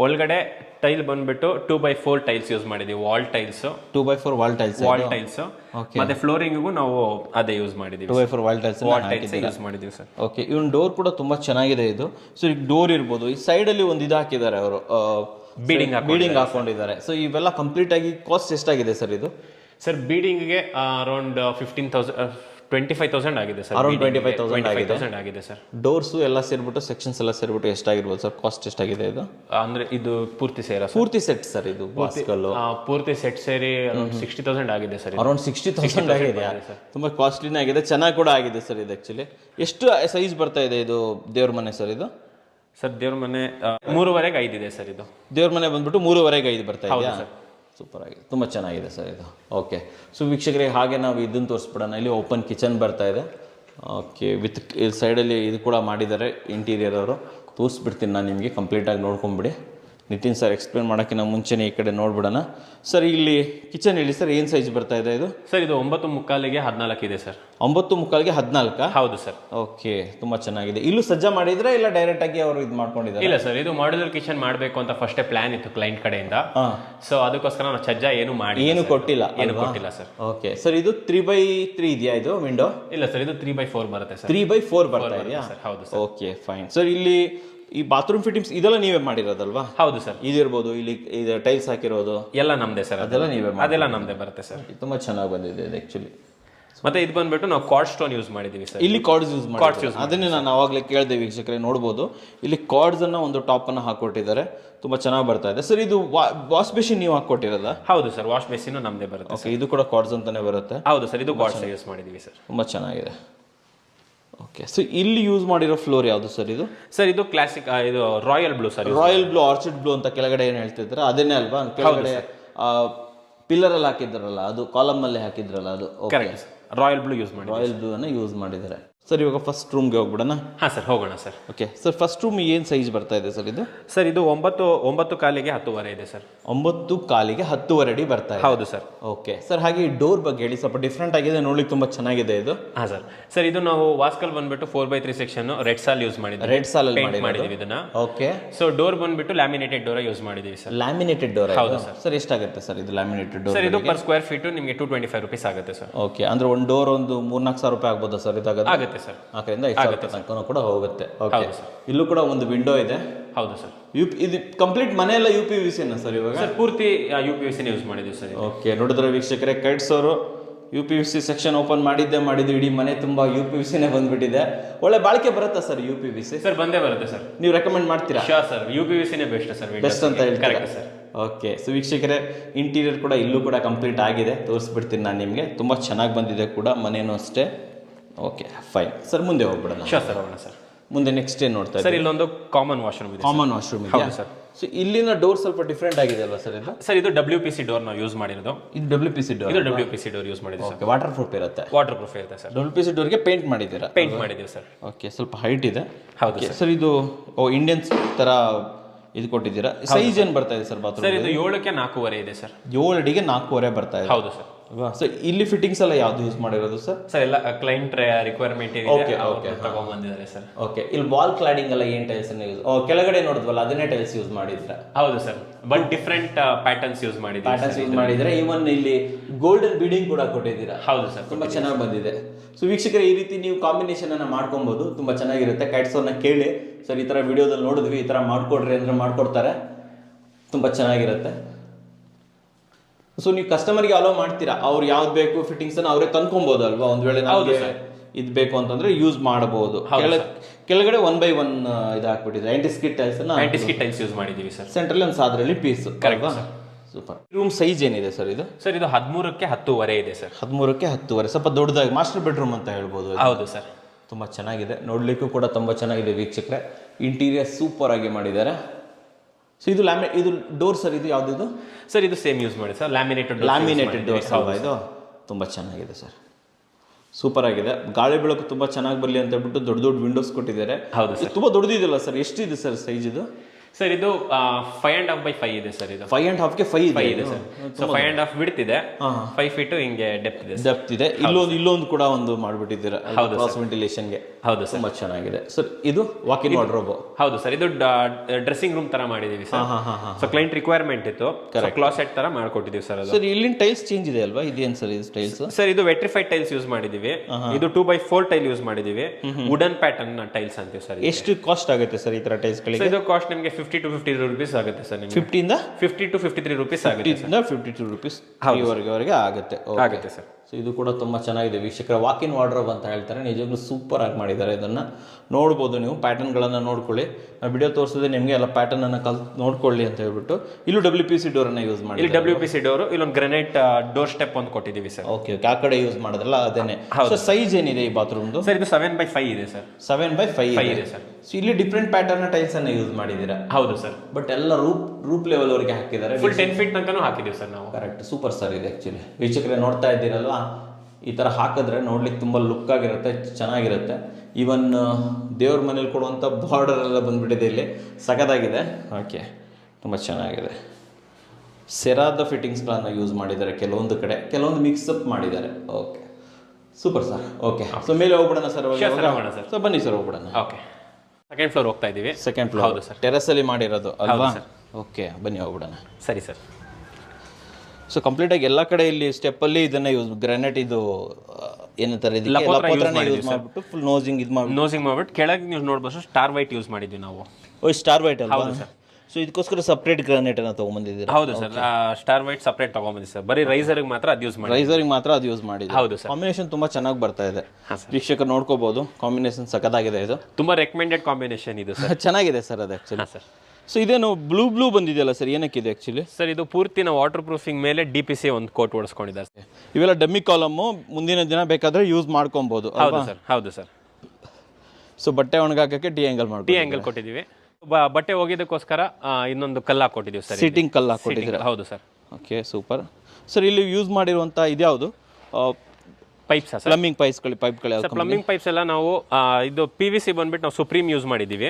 ಒಳಗಡೆ ಟೈಲ್ ಬಂದ್ಬಿಟ್ಟು two by four tiles use ಮಾಡಿದೀವಿ. Wall tiles two by four wall tiles wall tiles ಮತ್ತೆ ಫ್ಲೋರಿಂಗಿಗೂ ನಾವು ಅದೇ ಯೂಸ್ ಮಾಡಿದೀವಿ. Two by four wall tiles wall tiles use ಮಾಡಿದೀವಿ ಸರ್ ಓಕೆ. ಇವನ್ ಡೋರ್ ಕೂಡ ತುಂಬಾ ಚೆನ್ನಾಗಿದೆ ಇದು. ಸೊ ಈಗ ಡೋರ್ ಇರ್ಬೋದು. ಈ ಸೈಡ್ ಅಲ್ಲಿ ಒಂದು ಇದು ಹಾಕಿದ್ದಾರೆ ಅವರು. Beading ಬೀಡಿಂಗ್ ಹಾಕೊಂಡಿದ್ದಾರೆ. ಸೊ ಇವೆಲ್ಲ ಕಂಪ್ಲೀಟ್ ಆಗಿ ಕಾಸ್ಟ್ ಎಷ್ಟಾಗಿದೆ ಸರ್ ಇದು? Sir ಬೀಡಿಂಗ್ಗೆ around fifteen thousand twenty five thousand ಆಗಿದೆ ಸರ್ Around 25,000 ಆಗಿದೆ. ತೌಸಂಡ್ ಆಗಿದೆ ಸರ್ ಡೋರ್ಸು ಎಲ್ಲ ಸೇರ್ಬಿಟ್ಟು ಸೆಕ್ಷನ್ಸ್ ಎಲ್ಲ ಸೇರ್ಬಿಟ್ಟು ಎಷ್ಟಾಗಿರ್ಬೋದು ಸರ್ ಕಾಸ್ಟ್ ಎಷ್ಟಾಗಿದೆ ಇದು? ಅಂದ್ರೆ ಇದು ಪೂರ್ತಿ ಸೇರ ಪೂರ್ತಿ ಸೆಟ್ ಸರ್ ಇದು ಬಾಸ್ಕಲ್ಲು ಪೂರ್ತಿ ಸೆಟ್ ಸೇರಿ ಅರೌಂಡ್ ಸಿಕ್ಸ್ಟಿ ತೌಸಂಡ್ ಆಗಿದೆ ಸರ್. ಅರೌಂಡ್ ಸಿಕ್ಸ್ಟಿ ತೌಸಂಡ್ ಆಗಿದೆ. ತುಂಬಾ ಕಾಸ್ಟ್ಲಿನೇ ಆಗಿದೆ. ಚೆನ್ನಾಗಿ ಕೂಡ ಆಗಿದೆ ಸರ್ ಇದು ಆಕ್ಚುಲಿ ಎಷ್ಟು ಸೈಜ್ ಬರ್ತಾ ಇದೆ ಇದು ದೇವ್ರ ಮನೆ ಸರ್ ಇದು? ಸರ್ ದೇವ್ರ ಮನೆ ಮೂರುವರೆಗೆ ಐದಿದೆ ಸರ್ ಇದು. ದೇವ್ರ ಮನೆ ಬಂದ್ಬಿಟ್ಟು ಮೂರುವರೆಗೆ ಐದು ಬರ್ತಾ ಇದೆಯಾ? ಸೂಪರ್ ಆಗಿದೆ. ತುಂಬ ಚೆನ್ನಾಗಿದೆ ಸರ್ ಇದು. ಓಕೆ ಸೊ ವೀಕ್ಷಕರಿಗೆ ಹಾಗೆ ನಾವು ಇದನ್ನು ತೋರಿಸ್ಬಿಡೋಣ. ಇಲ್ಲಿ ಓಪನ್ ಕಿಚನ್ ಬರ್ತಾ ಇದೆ. ಓಕೆ ವಿತ್ ಸೈಡಲ್ಲಿ ಇದು ಕೂಡ ಮಾಡಿದ್ದಾರೆ ಇಂಟೀರಿಯರ್ ಅವರು. ತೋರಿಸ್ಬಿಡ್ತೀನಿ ನಾನು ನಿಮಗೆ ಕಂಪ್ಲೀಟಾಗಿ ನೋಡ್ಕೊಂಬಿಡಿ. ನಿತಿನ್ ಸರ್ ಎಕ್ಸ್ಪ್ಲೇನ್ ಮಾಡೋಕ್ಕಿಂತ ಮುಂಚೆನೇ ಈ ಕಡೆ ನೋಡ್ಬಿಡೋಣ. ಸರ್ ಇಲ್ಲಿ ಕಿಚನ್ ಹೇಳಿ ಸರ್ ಏನು ಸೈಜ್ ಬರ್ತಾ ಇದೆ ಇದು? ಸರ್ ಇದು ಒಂಬತ್ತು ಮುಕ್ಕಾಲಿಗೆ ಹದಿನಾಲ್ಕು ಇದೆ ಸರ್. ಒಂಬತ್ತು ಮುಕ್ಕಾಲಿಗೆ ಹದಿನಾಲ್ಕು? ಹೌದು ಸರ್. ಓಕೆ ತುಂಬ ಚೆನ್ನಾಗಿದೆ. ಇಲ್ಲೂ ಸಜ್ಜಾ ಮಾಡಿದ್ರೆ ಇಲ್ಲ ಡೈರೆಕ್ಟ್ ಆಗಿ ಅವರು ಇದು ಮಾಡ್ಕೊಂಡಿದ್ದಾರೆ ಇಲ್ಲ ಸರ್ ಇದು ಮಾಡ್ಯುಲರ್ ಕಿಚನ್ ಮಾಡಬೇಕು ಅಂತ ಫಸ್ಟೇ ಪ್ಲಾನ್ ಇತ್ತು ಕ್ಲೈಂಟ್ ಕಡೆಯಿಂದ. ಸೊ ಅದಕ್ಕೋಸ್ಕರ ನಾವು ಸಜ್ಜ ಏನು ಮಾಡಿ ಏನು ಕೊಟ್ಟಿಲ್ಲ ಏನು ಕೊಟ್ಟಿಲ್ಲ ಸರ್. ಓಕೆ ಸರ್ ಇದು ತ್ರೀ ಬೈ ತ್ರೀ ಇದೆಯಾ ಇದು ವಿಂಡೋ ಇಲ್ಲ ಸರ್ ಇದು ತ್ರೀ ಬೈ ಫೋರ್ ಬರುತ್ತೆ ಸರ್. ತ್ರೀ ಬೈ ಫೋರ್ ಬರ್ತಾ ಇದೆಯಾ? ಸರ್ ಹೌದು ಓಕೆ ಫೈನ್ ಸರ್ ಇಲ್ಲಿ ಈ ಬಾತ್ರೂಮ್ ಫಿಟ್ಟಿಂಗ್ಸ್ ಇದೆಲ್ಲ ನೀವೇ ಮಾಡಿರೋದಲ್ವಾ? ಹೌದು ಸರ್. ಇದಿರ್ಬೋದು ಇಲ್ಲಿ ಇದು ಟೈಲ್ಸ್ ಹಾಕಿರೋದು. ಎಲ್ಲ ನಮ್ದೇ ಸರ್. ಅದೆಲ್ಲ ನೀವೇ ಅದೆಲ್ಲ ನಮ್ದೇ ಬರುತ್ತೆ ಸರ್. ತುಂಬ ಚೆನ್ನಾಗಿ ಬಂದಿದೆ ಇದು ಆ್ಯಕ್ಚುಲಿ ಮತ್ತೆ ಇದು ಬಂದ್ಬಿಟ್ಟು ನಾವು ಕಾರ್ಡ್ ಸ್ಟೋನ್ ಯೂಸ್ ಮಾಡಿದೀವಿ ಸರ್. ಇಲ್ಲಿ ಕಾರ್ಡ್ಸ್ ಯೂಸ್ ಮಾಡಿ ಅದನ್ನೇ ನಾನು ಆವಾಗಲೇ ಕೇಳಿದೆ ವೀಕ್ಷಕರೇ ನೋಡ್ಬೋದು. ಇಲ್ಲಿ ಕಾರ್ಡ್ಸ್ ಅನ್ನ ಒಂದು ಟಾಪ್ ಅನ್ನ ಹಾಕೊಟ್ಟಿದ್ದಾರೆ. ತುಂಬಾ ಚೆನ್ನಾಗಿ ಬರ್ತಾ ಇದೆ. ಸರ್ ಇದು ವಾಶ್ ಬೇಸಿನ್ ನೀವು ಹಾಕೊಟ್ಟಿರೋದಾ? ಹೌದು ಸರ್ ವಾಶ್ ಬೇಸಿನ್ ನಮ್ದೇ ಬರುತ್ತೆ ಓಕೆ ಇದು ಕೂಡ ಕಾರ್ಡ್ಸ್ ಅಂತಾನೆ ಬರುತ್ತೆ. ಹೌದು ಸರ್ ಇದು ಕಾರ್ಡ್ಸ್ ಯೂಸ್ ಮಾಡಿದೀವಿ ಸರ್. ತುಂಬಾ ಚೆನ್ನಾಗಿದೆ. ಓಕೆ ಸೊ ಇಲ್ಲಿ ಯೂಸ್ ಮಾಡಿರೋ ಫ್ಲೋರ್ ಯಾವುದು ಸರ್ ಇದು? ಸರ್ ಇದು ಕ್ಲಾಸಿಕ್ ಇದು royal blue sir royal blue orchid blue ಅಂತ ಕೆಳಗಡೆ ಏನು ಹೇಳ್ತಿದ್ರೆ ಅದನ್ನೇ ಅಲ್ವಾ? ಕೆಳಗಡೆ ಪಿಲ್ಲರ್ ಅಲ್ಲಿ ಹಾಕಿದ್ರಲ್ಲ ಅದು ಕಾಲಮ್ ಅಲ್ಲಿ ಹಾಕಿದ್ರಲ್ಲ ಅದು. ರಾಯಲ್ ಬ್ಲೂ ಯೂಸ್ ಮಾಡಿ ರಾಯಲ್ ಬ್ಲೂ ಅನ್ನ ಯೂಸ್ ಮಾಡಿದ್ದಾರೆ. ಸರ್ ಇವಾಗ ಫಸ್ಟ್ ರೂಮ್ಗೆ ಹೋಗ್ಬಿಡೋಣ? ಹಾಂ ಸರ್ ಹೋಗೋಣ sir. Okay sir first room ಏನು ಸೈಜ್ ಬರ್ತಾ ಇದೆ ಸರ್ ಇದು? ಸರ್ ಇದು ಒಂಬತ್ತು ಒಂಬತ್ತು ಕಾಲಿಗೆ ಹತ್ತುವರೆ ಇದೆ ಸರ್. ಒಂಬತ್ತು ಕಾಲಿಗೆ ಹತ್ತುವರೆ ಅಡಿ ಬರ್ತಾ ಇದೆ. ಹೌದು ಸರ್. ಓಕೆ ಸರ್ ಹಾಗೆ ಈ ಡೋರ್ ಬಗ್ಗೆ ಹೇಳಿ. ಸ್ವಲ್ಪ ಡಿಫ್ರೆಂಟ್ ಆಗಿದೆ ನೋಡ್ಲಿಕ್ಕೆ ತುಂಬ ಚೆನ್ನಾಗಿದೆ ಇದು. ಹಾಂ ಸರ್. ಸರ್ ಇದು ನಾವು ವಾಸ್ಕಲ್ ಬಂದ್ಬಿಟ್ಟು four by three section red ಸಾಲ್ ಯೂಸ್ ಮಾಡಿದ್ದೀವಿ ರೆಡ್ ಸಾಲ್ ಪೇಂಟ್ ಮಾಡಿದ್ದೀವಿ ಇದನ್ನ. ಓಕೆ ಸೊ ಡೋರ್ ಬಂದ್ಬಿಟ್ಟು ಲ್ಯಾಮಿನೇಟೆಡ್ ಡೋರ್ ಯೂಸ್ ಮಾಡಿದ್ದೀವಿ ಸರ್. ಲ್ಯಾಮಿನೇಟೆಡ್ ಡೋರ್ ಹೌದು ಸರ್. ಎಷ್ಟಾಗುತ್ತೆ ಸರ್ ಇದು ಲ್ಯಾಮಿನೇಟೆಡ್ ಡೋರ್ ಸರ್ ಇದು ಪರ್ ಸ್ಕ್ವೇರ್ ಫೀಟ್ ನಿಮಗೆ ಟು ಟ್ವೆಂಟಿ ಫೈವ್ ರುಪೀಸ್ ಆಗುತ್ತೆ ಸರ್. ಓಕೆ ಅಂದ್ರೆ ಒಂದು ಡೋರ್ ಒಂದು ಮೂರ್ನಾಲ್ಕು ಸಾವಿರ ರೂಪಾಯಿ ಆಗ್ಬೋದಾ ಸರ್ ಇದಾಗತ್ತೆ ಆಗುತ್ತೆ ಸರ್. ನಾಲ್ಕರಿಂದ ಐದು ರೂಪಾಯಿ ಕೂಡ ಹೋಗುತ್ತೆ. ಓಕೆ ಇಲ್ಲೂ ಕೂಡ ಒಂದು ವಿಂಡೋ ಇದೆ. ಹೌದು ಸರ್. ಯು ಇದು ಕಂಪ್ಲೀಟ್ ಮನೆಯೆಲ್ಲ ಯು ಪಿ ವಿ ಸಿನ ಸರ್ ಇವಾಗ? ಸರ್ ಪೂರ್ತಿ ಯು ಪಿ ಸಿ ಯೂಸ್ ಮಾಡಿದ್ದೀವಿ ಸರ್ ಓಕೆ ನೋಡಿದ್ರೆ ವೀಕ್ಷಕರೇ ಕೈಟ್ಸ್ ಅವರು U P V C section open ಮಾಡಿದ್ದೆ ಮಾಡಿದ್ದು ಇಡೀ ಮನೆ ತುಂಬ ಯು ಪಿ ವಿ ಸಿನೇ ಬಂದ್ಬಿಟ್ಟಿದೆ. ಒಳ್ಳೆ ಬಾಳಿಕೆ ಬರುತ್ತಾ sir U P V C sir ಬಂದೇ ಬರುತ್ತೆ ಸರ್. ನೀವು ರೆಕಮೆಂಡ್ ಮಾಡ್ತೀರಾ? ಶಾ ಸರ್. ಯು ಪಿ ವಿ ಸಿನೇ ಬೆಸ್ಟ್ ಸರ್ ಬೆಸ್ಟ್ ಅಂತ ಹೇಳ್ತಾರೆ? Correct sir. ಓಕೆ ಸೊ ವೀಕ್ಷಕರೇ ಇಂಟೀರಿಯರ್ ಕೂಡ ಇಲ್ಲೂ ಕೂಡ ಕಂಪ್ಲೀಟ್ ಆಗಿದೆ. ತೋರಿಸ್ಬಿಡ್ತೀನಿ ನಾನು ನಿಮಗೆ. ತುಂಬ ಚೆನ್ನಾಗಿ ಬಂದಿದೆ ಕೂಡ ಮನೇನೂ ಅಷ್ಟೇ. ಓಕೆ ಫೈನ್ ಸರ್ ಮುಂದೆ ಹೋಗ್ಬಿಡೋಣ. ಶೋರ್ ಸರ್ ಹೋಗೋಣ ಸರ್ ಮುಂದೆ ನೆಕ್ಸ್ಟ್ ಏನು ನೋಡ್ತಾ ಸರ್ ಇಲ್ಲೊಂದು ಕಾಮನ್ ವಾಶ್ರೂಮ್ ಇದೆ ಕಾಮನ್ ವಾಶ್ರೂಮ್ ಇದೆ ಹೌದು ಸರ್ ಸೊ ಇಲ್ಲಿನ ಡೋರ್ ಸ್ವಲ್ಪ ಡಿಫ್ರೆಂಟ್ ಆಗಿದೆ ಅಲ್ವಾ ಸರ್ ಇದು? ಸರ್ ಇದು ಡಬ್ಲ್ಯೂ ಪಿ ಸಿ ಡೋರ್ ನಾವು ಯೂಸ್ ಮಾಡಿರೋದು. ಇದು ಡಬ್ಲ್ಯೂ ಪಿ ಸಿ ಡೋರ್ ಇದು W P C door use ಮಾಡಿದ್ದೀವಿ ಓಕೆ ವಾಟರ್ ಪ್ರೂಫ್ ಇರುತ್ತೆ. ವಾಟರ್ ಪ್ರೂಫ್ ಇರುತ್ತೆ ಸರ್ ಡಬ್ಲ್ಯೂ ಪಿ ಸಿ ಡೋರ್ಗೆ ಪೇಂಟ್ ಮಾಡಿದ್ದೀರಾ? ಪೇಂಟ್ ಮಾಡಿದ್ದೀವಿ ಸರ್ ಓಕೆ ಸ್ವಲ್ಪ ಹೈಟ್ ಇದೆ. ಹೌದು ಸರ್ ಇದು ಓ ಇಂಡಿಯನ್ಸ್ ಥರ ಇದು ಕೊಟ್ಟಿದ್ದೀರಾ? ಸೈಜ್ ಏನು ಬರ್ತಾ ಇದೆ ಸರ್ ಬಾತ್ರೂಮ್ ಸರ್ ಇದು ಏಳಕ್ಕೆ ನಾಲ್ಕೂವರೆ ಇದೆ ಸರ್ ಏಳು ಅಡಿಗೆ ನಾಲ್ಕೂವರೆ ಬರ್ತಾ ಇದೆ. ಹೌದು ಸರ್ ಅಲ್ವಾ ಸೊ ಇಲ್ಲಿ ಫಿಟ್ಟಿಂಗ್ಸ್ ಎಲ್ಲ ಯಾವ್ದು ಯೂಸ್ ಮಾಡಿರೋದು ಸರ್ ಸರ್ ಎಲ್ಲ ಕ್ಲೈಂಟ್ ರಿಕ್ವೈರ್ಮೆಂಟ್ ಓಕೆ ಓಕೆ. ತಗೊಂಡ್ಬಂದಿದ್ದಾರೆ ಸರ್ ಓಕೆ ಇಲ್ಲಿ ವಾಲ್ ಕ್ಲಾಡಿಂಗ್ ಎಲ್ಲ ಏನು ಟೈಲ್ಸ್ ಯೂಸ್ ಕೆಳಗಡೆ ನೋಡಿದ್ವಲ್ಲ ಅದನ್ನೇ ಟೈಲ್ಸ್ ಯೂಸ್ ಮಾಡಿದ್ರೆ? ಹೌದು sir but different patterns use ಮಾಡಿದ್ರೆ ಪ್ಯಾಟರ್ನ್ಸ್ ಯೂಸ್ ಮಾಡಿದ್ರೆ ಈವನ್ ಇಲ್ಲಿ ಗೋಲ್ಡನ್ ಬೀಡಿಂಗ್ ಕೂಡ ಕೊಟ್ಟಿದ್ದೀರಾ? ಹೌದು ಸರ್ ತುಂಬಾ ಚೆನ್ನಾಗಿ ಬಂದಿದೆ. ಸೊ ವೀಕ್ಷಕರ ಈ ರೀತಿ ನೀವು ಕಾಂಬಿನೇಷನ್ ಅನ್ನ ಮಾಡ್ಕೊಬಹುದು ತುಂಬಾ ಚೆನ್ನಾಗಿರುತ್ತೆ. ಕೈಟ್ಸ್ ಅವ್ರನ್ನ ಕೇಳಿ ಸರ್ ಈ ತರ ವಿಡಿಯೋದಲ್ಲಿ ನೋಡಿದ್ವಿ ಈ ತರ ಮಾಡ್ಕೊಡ್ರಿ ಅಂದ್ರೆ ಮಾಡ್ಕೊಡ್ತಾರೆ ತುಂಬಾ ಚೆನ್ನಾಗಿರುತ್ತೆ. ಸೊ ನೀವು ಕಸ್ಟಮರ್ಗೆ ಅಲೋ ಮಾಡ್ತೀರಾ? ಅವ್ರು ಯಾವ್ದು ಬೇಕು? ಫಿಟ್ಟಿಂಗ್ಸ್ ಅನ್ನ ಅವರೇ ತಂದ್ಕೊಬಹುದು ಅಲ್ವಾ? ಒಂದ್ ವೇಳೆ ನಾವು ಇದು ಬೇಕು ಅಂತಂದ್ರೆ ಯೂಸ್ ಮಾಡಬಹುದು ಕೆಳಗಡೆ ಒನ್ ಬೈ ಒನ್ ಇದು ಹಾಕ್ಬಿಟ್ಟಿದ್ರೆ ಆಂಟಿಸ್ಕಿಟ್ ಟೈಲ್ಸ್ ಅನ್ನ ಆಂಟಿಸ್ಕಿಟ್ ಟೈಲ್ಸ್ ಯೂಸ್ ಮಾಡಿದೀವಿ ಸರ್. ಸೆಂಟ್ರಲ್ ಒಂದು ಸಾದ್ರಲ್ಲಿ piece correct super room size ಏನಿದೆ ಸರ್ ಇದು? ಸರ್ ಇದು ಹದಿಮೂರಕ್ಕೆ ಹತ್ತುವರೆ ಇದೆ ಸರ್. ಹದಿಮೂರಕ್ಕೆ ಹತ್ತುವರೆ. ಸ್ವಲ್ಪ ದೊಡ್ಡದಾಗಿ ಮಾಸ್ಟರ್ ಬೆಡ್ರೂಮ್ ಅಂತ ಹೇಳ್ಬೋದು ಹೌದು ಸರ್. ತುಂಬ ಚೆನ್ನಾಗಿದೆ. ನೋಡಲಿಕ್ಕೂ ಕೂಡ ತುಂಬ ಚೆನ್ನಾಗಿದೆ ವೀಕ್ಷಕರೇ. ಇಂಟೀರಿಯರ್ ಸೂಪರ್ ಆಗಿ ಮಾಡಿದ್ದಾರೆ. ಸೊ ಇದು ಲ್ಯಾಮಿ ಇದು ಡೋರ್ ಸರ್ ಇದು ಯಾವುದಿದು? ಸರ್ ಇದು ಸೇಮ್ ಯೂಸ್ ಮಾಡಿ ಸರ್. ಲ್ಯಾಮಿನೇಟೆಡ್ ಲ್ಯಾಮಿನೇಟೆಡ್ ಡೋರ್ಸ್ ಅಲ್ವಾ ಇದು ತುಂಬ ಚೆನ್ನಾಗಿದೆ ಸರ್. ಸೂಪರ್ ಆಗಿದೆ. ಗಾಳಿ ಬೆಳಕು ತುಂಬ ಚೆನ್ನಾಗಿ ಬರಲಿ ಅಂತ ಹೇಳ್ಬಿಟ್ಟು ದೊಡ್ಡ ದೊಡ್ಡ ವಿಂಡೋಸ್ ಕೊಟ್ಟಿದ್ದಾರೆ. ಹೌದು ಸರ್. ತುಂಬ ದೊಡ್ಡದಿದೆಯಲ್ಲ ಸರ್? ಎಷ್ಟಿದೆ ಸರ್ ಸೈಜ್ ಇದು? ಸರ್ ಇದು five and half by five ಇದೆ ಸರ್ ಇದು. ಫೈವ್ ಆ್ಯಂಡ್ ಹಾಫ್ಗೆ ಫೈವ್ ಫೈವ್ ಇದೆ sir. So five and half ಬಿಡ್ತಿದೆ five feet ಹಿಂಗೆ ಡೆಪ್ತ್ ಇದೆ ಡೆಪ್ತ್ ಇದೆ. ಇಲ್ಲೊಂದು ಇಲ್ಲೊಂದು ಕೂಡ ಒಂದು ಮಾಡಿಬಿಟ್ಟಿದ್ದೀರಾ? ಹೌದು ವೆಂಟಿಲೇಷನ್ಗೆ ಹೌದು ಸರ್. ತುಂಬ ಚೆನ್ನಾಗಿದೆ. ಸರ್ ಇದು ವಾಕಿಂಗ್ ವಾರ್ಡ್ರೋಬ್ ಹೌದು ಸರ್ ಇದು ಡ್ರೆಸ್ಸಿಂಗ್ ರೂಮ್ ತರ ಮಾಡಿದೀವಿ ಸರ್. ಸೊ ಕ್ಲೈಂಟ್ ರಿಕ್ವೈರ್ಮೆಂಟ್ ಇತ್ತು. ಕ್ಲಾಸೆಟ್ ತರ ಮಾಡ್ಕೊಟ್ಟಿದೀವಿ ಸರ್ ಸರ್ ಇಲ್ಲಿನ ಟೈಲ್ಸ್ ಚೇಂಜ್ ಇದೆ ಅಲ್ವಾ? ಇದೇನು ಸರ್ ಇದು ಟೈಲ್ಸ್ ಸರ್ ಇದು ವೆಟ್ರಿಫೈಡ್ ಟೈಲ್ಸ್ ಯೂಸ್ ಮಾಡಿದೀವಿ. ಇದು two by four tile use ಮಾಡಿದೀವಿ. ವುಡನ್ ಪ್ಯಾಟರ್ನ್ ಟೈಲ್ಸ್ ಅಂತೀವಿ ಸರ್ ಎಷ್ಟು ಕಾಸ್ಟ್ ಆಗುತ್ತೆ ಸರ್ ಈ ತರ ಟೈಲ್ಸ್ ಇದು ಕಾಸ್ಟ್ ನಿಮಗೆ ಫಿಫ್ಟಿ ಟು ಫಿಫ್ಟಿ ರುಪೀಸ್ ಆಗುತ್ತೆ ಸರ್ ನಿಮಗೆ. ಇಂದ? Fifty to fifty three rupees ಆಗುತ್ತೆ ಫಿಫ್ಟಿ ಟು ರುಪೀಸ್ ಆಗುತ್ತೆ. ಆಗುತ್ತೆ ಸರ್. ಸೊ ಇದು ಕೂಡ ತುಂಬ ಚೆನ್ನಾಗಿದೆ. ವೀಕ್ಷಕರ ವಾಕಿನ್ ವಾರ್ಡ್ರೋಬ್ ಅಂತ ಹೇಳ್ತಾರೆ. ನಿಜವಾಗ್ಲೂ ಸೂಪರ್ ಆಗಿ ಮಾಡಿದ್ದಾರೆ ಇದನ್ನು. ನೋಡ್ಬೋದು ನೀವು ಪ್ಯಾಟರ್ನ್ಗಳನ್ನು ನೋಡ್ಕೊಳ್ಳಿ. ನಾವು ವಿಡಿಯೋ ತೋರಿಸಿದ್ರೆ ನಿಮಗೆ ಎಲ್ಲ ಪ್ಯಾಟರ್ನನ್ನು ಕಲ್ ನೋಡ್ಕೊಳ್ಳಿ ಅಂತ ಹೇಳ್ಬಿಟ್ಟು. ಇಲ್ಲೂ ಡಬ್ಲ್ಯೂ ಪಿ ಸಿ ಡೋರನ್ನು ಯೂಸ್ ಮಾಡಿ ಇಲ್ಲಿ ಡಬ್ಲ್ಯೂ ಪಿ ಸಿ ಡೋರು ಇಲ್ಲೊಂದು ಗ್ರೆನೈಟ್ ಡೋರ್ ಸ್ಟೆಪ್ ಒಂದು ಕೊಟ್ಟಿದ್ದೀವಿ ಸರ್. ಓಕೆ ಓಕೆ ಆ ಕಡೆ ಯೂಸ್ ಮಾಡಿದ್ರಲ್ಲ ಅದೇನೆ. ಸೊ ಸೈಜ್ ಏನಿದೆ ಈ ಬಾತ್ರೂಮ್ದು ಸರ್ ಇದು ಸೆವೆನ್ ಬೈ ಫೈವ್ ಇದೆ sir. Seven by five five ಇದೆ ಸರ್. ಸೊ ಇಲ್ಲಿ ಡಿಫ್ರೆಂಟ್ ಪ್ಯಾಟರ್ನ್ ಟೈಲ್ಸ್ ಅನ್ನ ಯೂಸ್ ಮಾಡಿದ್ದೀರಾ? ಹೌದು ಸರ್. ಬಟ್ ಎಲ್ಲ ರೂಪ್ ರೂಪ್ ಲೆವೆಲ್ ವರೆಗೆ ಹಾಕಿದ್ದಾರೆ. ಫುಲ್ ಟೆನ್ ಫೀಟ್ ತನಕನೂ ಹಾಕಿದ್ದೀವಿ ಸರ್ ನಾವು. ಕರೆಕ್ಟ್ ಸೂಪರ್ ಸರ್ ಇದೆ ಆ್ಯಕ್ಚುಲಿ ವೀಕ್ಷಕರೇ ನೋಡ್ತಾ ಇದ್ದೀರಲ್ವಾ? ಈ ಥರ ಹಾಕಿದ್ರೆ ನೋಡ್ಲಿಕ್ಕೆ ತುಂಬ ಲುಕ್ ಆಗಿರುತ್ತೆ ಚೆನ್ನಾಗಿರುತ್ತೆ. ಈವನ್ ದೇವ್ರ ಮನೇಲಿ ಕೊಡುವಂಥ ಬಾರ್ಡರ್ ಎಲ್ಲ ಬಂದ್ಬಿಟ್ಟಿದೆ ಇಲ್ಲಿ. ಸಖತ್ತಾಗಿದೆ. ಓಕೆ ತುಂಬ ಚೆನ್ನಾಗಿದೆ. ಸೆರಾದ ಫಿಟ್ಟಿಂಗ್ಸ್ಗಳನ್ನು ಯೂಸ್ ಮಾಡಿದ್ದಾರೆ ಕೆಲವೊಂದು ಕಡೆ. ಕೆಲವೊಂದು ಮಿಕ್ಸಪ್ ಮಾಡಿದ್ದಾರೆ. Okay super sir okay so ಮೇಲೆ ಹೋಗ್ಬಿಡೋಣ ಸರ್ ಸರ್ ಬನ್ನಿ ಸರ್ ಹೋಗ್ಬಿಡೋಣ. ಓಕೆ ಸೆಕೆಂಡ್ ಫ್ಲೋರ್ ಹೋಗ್ತಾ ಇದ್ದೀವಿ. ಸೆಕೆಂಡ್ ಹೌದು ಫ್ಲೋರ್ ಟೆರಸ್ ಅಲ್ಲಿ ಮಾಡಿರೋದು ಅಲ್ವಾ. ಓಕೆ ಬನ್ನಿ ಹೋಗ್ಬಿಡೋಣ. ಸರಿ ಸರ್. ಸೊ ಕಂಪ್ಲೀಟಾಗಿ ಎಲ್ಲ ಕಡೆ ಇಲ್ಲಿ ಸ್ಟೆಪ್ಪಲ್ಲಿ ಇದನ್ನ ಯೂಸ್ ಗ್ರಾನೈಟ್ ಇದು ಏನಂತಾರೆ ಯೂಸ್ ಮಾಡಿಬಿಟ್ಟು ಫುಲ್ ನೋಸಿಂಗ್ ಇದು ಮಾಡಿ ನೋಸಿಂಗ್ ಮಾಡ್ಬಿಟ್ಟು ಕೆಳಗೆ ನೀವು ನೋಡ್ಬೋದು ಸ್ಟಾರ್ ವೈಟ್ ಯೂಸ್ ಮಾಡಿದ್ವಿ ನಾವು. ಓ ಸ್ಟಾರ್ ವೈಟ್ ಅಲ್ವಾ? ಹೌದು sir. ಸೊ ಇದಕ್ಕೋಸ್ಕರ ಸಪ್ರೇಟ್ ಗ್ರಾನೈಟ್ ಅನ್ನ ತೊಗೊಂಬಂದಿದ್ದೀರಾ ಹೌದು ಸರ್. ಸ್ಟಾರ್ ವೈಟ್ ಸಪ್ರೇಟ್ ತಗೊಂಬಂದಿ ಸರ್. ಬರೀ ರೈಸರ್ಗೆ ಮಾತ್ರ ಅದು ಯೂಸ್ ಮಾಡಿ ರೈಸರಿಗೆ ಮಾತ್ರ ಅದು ಯೂಸ್ ಮಾಡಿ ಹೌದು ಸರ್. ಕಾಂಬಿನೇಷನ್ ತುಂಬಾ ಚೆನ್ನಾಗಿ ಬರ್ತಾ ಇದೆ. ವೀಕ್ಷಕರು ನೋಡ್ಕೋಬಹುದು ಕಾಂಬಿನೇಷನ್ ಸಖತ್ತಾಗಿದೆ ಇದು. ತುಂಬಾ ರೆಕಮೆಂಡೆಡ್ ಕಾಂಬಿನೇಷನ್ ಇದು ಸರ್. ಚೆನ್ನಾಗಿದೆ ಸರ್ ಅದು ಆಕ್ಚುಲಿ ಸರ್. ಸೊ ಇದೇನು ಬ್ಲೂ ಬ್ಲೂ ಬಂದಿದೆಯಲ್ಲ ಸರ್? ಏನಕ್ಕಿದೆ ಆ್ಯಕ್ಚುಲಿ ಸರ್ ಇದು ಪೂರ್ತಿ ನಾವು ವಾಟರ್ ಪ್ರೂಫಿಂಗ್ ಮೇಲೆ ಡಿ ಪಿ ಸಿ ಒಂದು ಕೋಟ್ ಓಡಿಸ್ಕೊಂಡಿದ್ದಾರೆ ಸರ್. ಇವೆಲ್ಲ ಡಮ್ಮಿ ಕಾಲಮ್ಮು ಮುಂದಿನ ದಿನ ಬೇಕಾದ್ರೆ ಯೂಸ್ ಮಾಡ್ಕೊಬೋದು ಹೌದು ಸರ್. ಹೌದು ಸರ್. ಸೊ ಬಟ್ಟೆ ಒಣಗಾಕಕ್ಕೆ T angle T D angle ಕೊಟ್ಟಿದ್ದೀವಿ. ಬಟ್ಟೆ ಒಗೆಯೋದಕ್ಕೋಸ್ಕರ ಇನ್ನೊಂದು ಕಲ್ಲು ಹಾಕೊಟ್ಟಿದ್ದೀವಿ ಸರ್ ಸೀಟಿಂಗ್ ಕಲ್ಲು ಹಾಕೊಟ್ಟಿದ್ದೀರ? ಹೌದು ಸರ್. ಓಕೆ ಸೂಪರ್ ಸರ್ ಇಲ್ಲಿ ಯೂಸ್ ಮಾಡಿರುವಂಥ ಇದ್ಯಾವುದು? Pipes sir? ಪೈಪ್ಸ್ ಪೈಪ್ಸ್ಗಳು ಪೈಪ್ಗಳು ಪ್ಲಂಬಿಂಗ್ ಪೈಪ್ಸ್ ಎಲ್ಲ ನಾವು ಇದು ಪಿ ವಿ ಸಿ ಬಂದ್ಬಿಟ್ಟು ನಾವು ಸುಪ್ರೀಂ ಯೂಸ್ ಮಾಡಿದ್ದೀವಿ.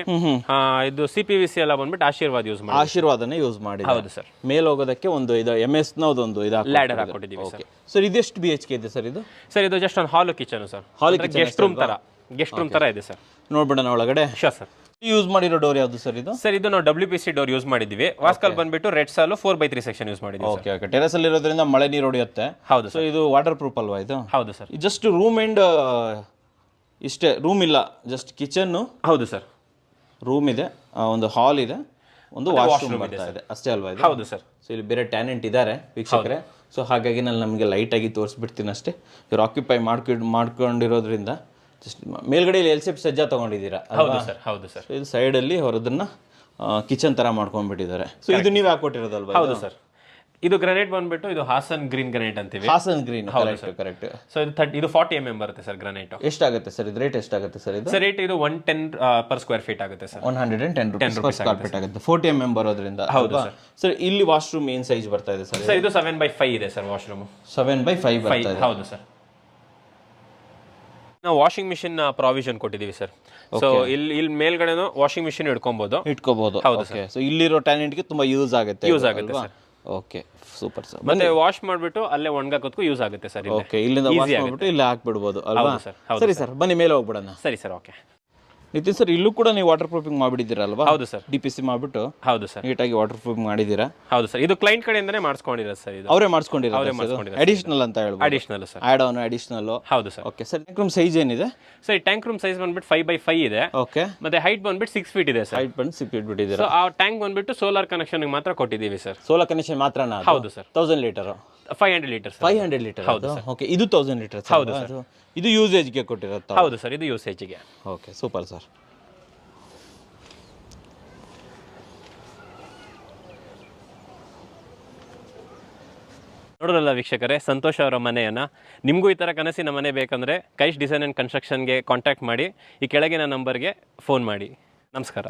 ಇದು ಸಿ ಪಿ ವಿ ಸಿ ಎಲ್ಲ ಬಂದ್ಬಿಟ್ಟು ಆಶೀರ್ವಾದ ಯೂಸ್ ಮಾಡಿ ಆಶೀರ್ವಾದನೇ ಯೂಸ್ ಮಾಡಿ ಹೌದು ಸರ್. ಮೇಲ್ ಹೋಗೋದಕ್ಕೆ ಒಂದು ಇದು ಎಂ ಎಸ್ ಒಂದು ಇದು ಲ್ಯಾಡರ್ ಹಾಕೊಟ್ಟಿದ್ದೀವಿ ಸರ್. ಸರ್ ಇದೆಷ್ಟು ಬಿ ಎಚ್ ಕೆ ಇದೆ ಸರ್ ಇದು? ಸರ್ ಇದು ಜಸ್ಟ್ ಒಂದು hall kitchen sir. Hall guest room ತರ. ಗೆಸ್ಟ್ ರೂಮ್ ತರ ಇದೆ ಸರ್ ನೋಡ್ಬಿಡೋಣ ಒಳಗಡೆ. ಶೋರ್ ಸರ್ ಯೂಸ್ ಮಾಡಿರೋ ಡೋರ್ ಯಾವುದು ಸರ್ ಇದು? ಸರ್ ಇದು ನಾವು W P C door use ಮಾಡಿದ್ದೀವಿ. ವಾಸ್ಕಲ್ ಬಂದ್ಬಿಟ್ಟು ರೆಡ್ ಸಾಲು four by three section use ಮಾಡಿದ್ವಿ ಓಕೆ ಓಕೆ ಟೆರೆಸ್ ಅಲ್ಲಿ ಇರೋದ್ರಿಂದ ಮಳೆ ನೀರು ಹೊಡೆಯುತ್ತೆ ಹೌದು ಸೊ ಇದು ವಾಟರ್ ಪ್ರೂಫ್ ಅಲ್ವಾ ಇದು? ಹೌದು ಸರ್ ಜಸ್ಟ್ ರೂಮ್ ಅಂಡ್ ಇಷ್ಟೇ ರೂಮ್ ಇಲ್ಲ ಜಸ್ಟ್ ಕಿಚನ್ನು ಹೌದು ಸರ್ ರೂಮ್ ಇದೆ ಆ, ಒಂದು ಹಾಲ್ ಇದೆ ಒಂದು ವಾಶ್ರೂಮ್ ಬರ್ತಾ ಇದೆ ಅಷ್ಟೇ ಅಲ್ವಾ ಇದು? ಹೌದು ಸರ್ ಸೊ ಇಲ್ಲಿ ಬೇರೆ ಟ್ಯಾಲೆಂಟ್ ಇದ್ದಾರೆ ವೀಕ್ಷಕರೇ. ಸೊ ಹಾಗಾಗಿ ನಾನು ನಮಗೆ ಲೈಟಾಗಿ ತೋರಿಸ್ಬಿಡ್ತೀನಿ ಅಷ್ಟೇ. ಇವ್ರು ಆಕ್ಯುಪೈ ಮಾಡ್ಕೊಂಡು ಮಾಡ್ಕೊಂಡಿರೋದ್ರಿಂದ ಜಸ್ಟ್ ಮೇಲ್ಗಡೆ ಇಲ್ಲಿ ಎಲ್ ಸೆಪ್ ಸಜ್ಜಾ ತೊಗೊಂಡಿದ್ದೀರಾ? ಹೌದು ಸರ್ ಹೌದು ಸರ್. ಇದು ಸೈಡಲ್ಲಿ ಹೊರದನ್ನ ಕಿಚನ್ ಥರ ಮಾಡ್ಕೊಂಡ್ಬಿಟ್ಟಿದ್ದಾರೆ. ಸೊ ಇದು ನೀವು ಹಾಕೊಟ್ಟಿರೋದಲ್ವಾ ಹೌದು ಸರ್. ಇದು ಗ್ರನೇಟ್ ಬಂದ್ಬಿಟ್ಟು ಇದು ಹಾಸನ್ ಗ್ರೀನ್ ಗ್ರನೇಟ್ ಅಂತೀವಿ. Hassan green correct correct so ಇದು ಥರ್ಟಿ ಇದು ಫಾರ್ಟಿ ಎಂ ಎಂ ಬರುತ್ತೆ ಸರ್ ಗ್ರನೇಟ್ ಎಷ್ಟಾಗುತ್ತೆ ಸರ್? ಇದು ರೇಟ್ ಎಷ್ಟಾಗುತ್ತೆ ಸರ್ ಇದು? ಸರ್ ರೇಟ್ ಇದು one ten per square feet ಆಗುತ್ತೆ sir. One hundred and ten rupees carpet ಆಗುತ್ತೆ ಫೋರ್ಟಿ ಎಂ ಎಂ ಬರೋದ್ರಿಂದ ಹೌದು ಸರ್. ಇಲ್ಲಿ ವಾಶ್ರೂಮ್ ಏನ್ ಸೈಜ್ ಬರ್ತಾ ಇದೆ ಸರ್ ಸರ್ ಇದು? ಸೆವೆನ್ ಬೈ ಫೈವ್ ಇದೆ sir washroom seven by five five ಬರ್ತಾ ಇದೆ. ಹೌದು ಸರ್. ನಾವು ವಾಷಿಂಗ್ ಮಿಷಿನ್ ಪ್ರಾವಿಷನ್ ಕೊಟ್ಟಿದ್ದೀವಿ ಸರ್ ಸೊ ಇಲ್ಲಿ ಇಲ್ಲಿ ಮೇಲ್ಗಡೆನೂ ವಾಷಿಂಗ್ ಮಿಷಿನ್ ಇಟ್ಕೊಬಹುದು ಇಟ್ಕೋಬಹುದು ಓಕೆ ಸೊ ಇಲ್ಲಿರೋ ಟ್ಯಾಲೆಂಟ್ಗೆ ತುಂಬಾ ಯೂಸ್ ಆಗುತ್ತೆ ಯೂಸ್ ಆಗುತ್ತೆ? ಓಕೆ ಸೂಪರ್ ಸರ್ ಮತ್ತೆ ವಾಶ್ ಮಾಡಿಬಿಟ್ಟು ಅಲ್ಲೇ ಒಣಗಾಕೋದಕ್ಕೂ ಯೂಸ್ ಆಗುತ್ತೆ ಸರ್ ಓಕೆ ಇಲ್ಲಿಂದ ವಾಶ್ ಮಾಡ್ಬಿಟ್ಟು ಇಲ್ಲಿ ಹಾಕ್ಬಿಡ್ಬೋದು ಅಲ್ವಾ? ಸರ್, ಸರಿ ಸರ್ ಬನ್ನಿ ಮೇಲೆ ಹೋಗ್ಬಿಡೋಣ. ಸರಿ ಸರ್ ಓಕೆ ನಿತಿನ್ ಸರ್ ಇಲ್ಲೂ ಕೂಡ ನೀವು ವಾಟರ್ ಪ್ರೂಫಿಂಗ್ ಮಾಡಿಬಿಟ್ಟಿದ್ದೀರಲ್ವಾ? ಹೌದು ಸರ್. ಡಿ ಪಿ ಸಿ ಮಾಡಿಬಿಟ್ಟು? ಹೌದು ಸರ್. ನೀಟಾಗಿ ವಾಟರ್ ಪ್ರೂಫಿಂಗ್ ಮಾಡಿದ್ದೀರಾ? ಹೌದು ಸರ್. ಇದು ಕ್ಲೈಂಟ್ ಕಡೆಯಿಂದನೇ ಮಾಡಿಸ್ಕೊಂಡಿರೋ ಸರ್ ಇದು. ಅವರೇ ಮಾಡಿಸ್ಕೊಂಡಿರೋ ಅವರೇ ಮಾಡಿಸ್ಕೊಂಡಿರೋ ಅಡಿಷನಲ್ ಅಂತ ಹೇಳ್ಬೋದು. Additional sir. Add on additional ಹೌದು sir. Okay sir room size ಏನಿದೆ? ಸರ್ ಈ ಟ್ಯಾಂಕ್ ರೂಮ್ ಸೈಜ್ ಬಂದ್ಬಿಟ್ಟು ಫೈವ್ ಬೈ ಫೈವ್ ಇದೆ. ಓಕೆ ಮತ್ತೆ ಹೈಟ್ ಬಂದ್ಬಿಟ್ಟು ಸಿಕ್ಸ್ ಫೀಟ್ ಇದೆ ಸರ್. ಹೈಟ್ ಬಂದು ಸಿಕ್ಸ್ ಇಟ್ಬಿಟ್ಟಿದ್ದೀರಾ ಸೊ ಆ ಟ್ಯಾಂಕ್ ಬಂದ್ಬಿಟ್ಟು ಸೋಲಾರ್ ಕನೆಕ್ಷನ್ ಮಾತ್ರ ಕೊಟ್ಟಿದ್ದೀವಿ ಸರ್. ಸೋಲಾರ್ ಕನೆಕ್ಷನ್ ಮಾತ್ರನಾ ಹೌದು sir. Thousand litre five hundred litre five hundred litre okay ಇದು ತೌಸಂಡ್ ಲೀಟರ್ ಹೌದು ಸರ್. ಇದು ಯೂಸೇಜ್ಗೆ ಕೊಟ್ಟಿರುತ್ತೆ ಹೌದು ಸರ್ ಇದು ಯೂಸೇಜ್ಗೆ ಓಕೆ ಸೂಪರ್ ಸರ್ ನೋಡೋದಲ್ಲ ವೀಕ್ಷಕರೇ ಸಂತೋಷ್ ಅವರ ಮನೆಯನ್ನು. ನಿಮಗೂ ಈ ಥರ ಕನಸಿನ ಮನೆ ಬೇಕಂದರೆ ಕೈಶ್ ಡಿಸೈನ್ ಆ್ಯಂಡ್ ಕನ್ಸ್ಟ್ರಕ್ಷನ್ಗೆ ಕಾಂಟ್ಯಾಕ್ಟ್ ಮಾಡಿ ಈ ಕೆಳಗಿನ ನಂಬರ್ಗೆ ಫೋನ್ ಮಾಡಿ. ನಮಸ್ಕಾರ.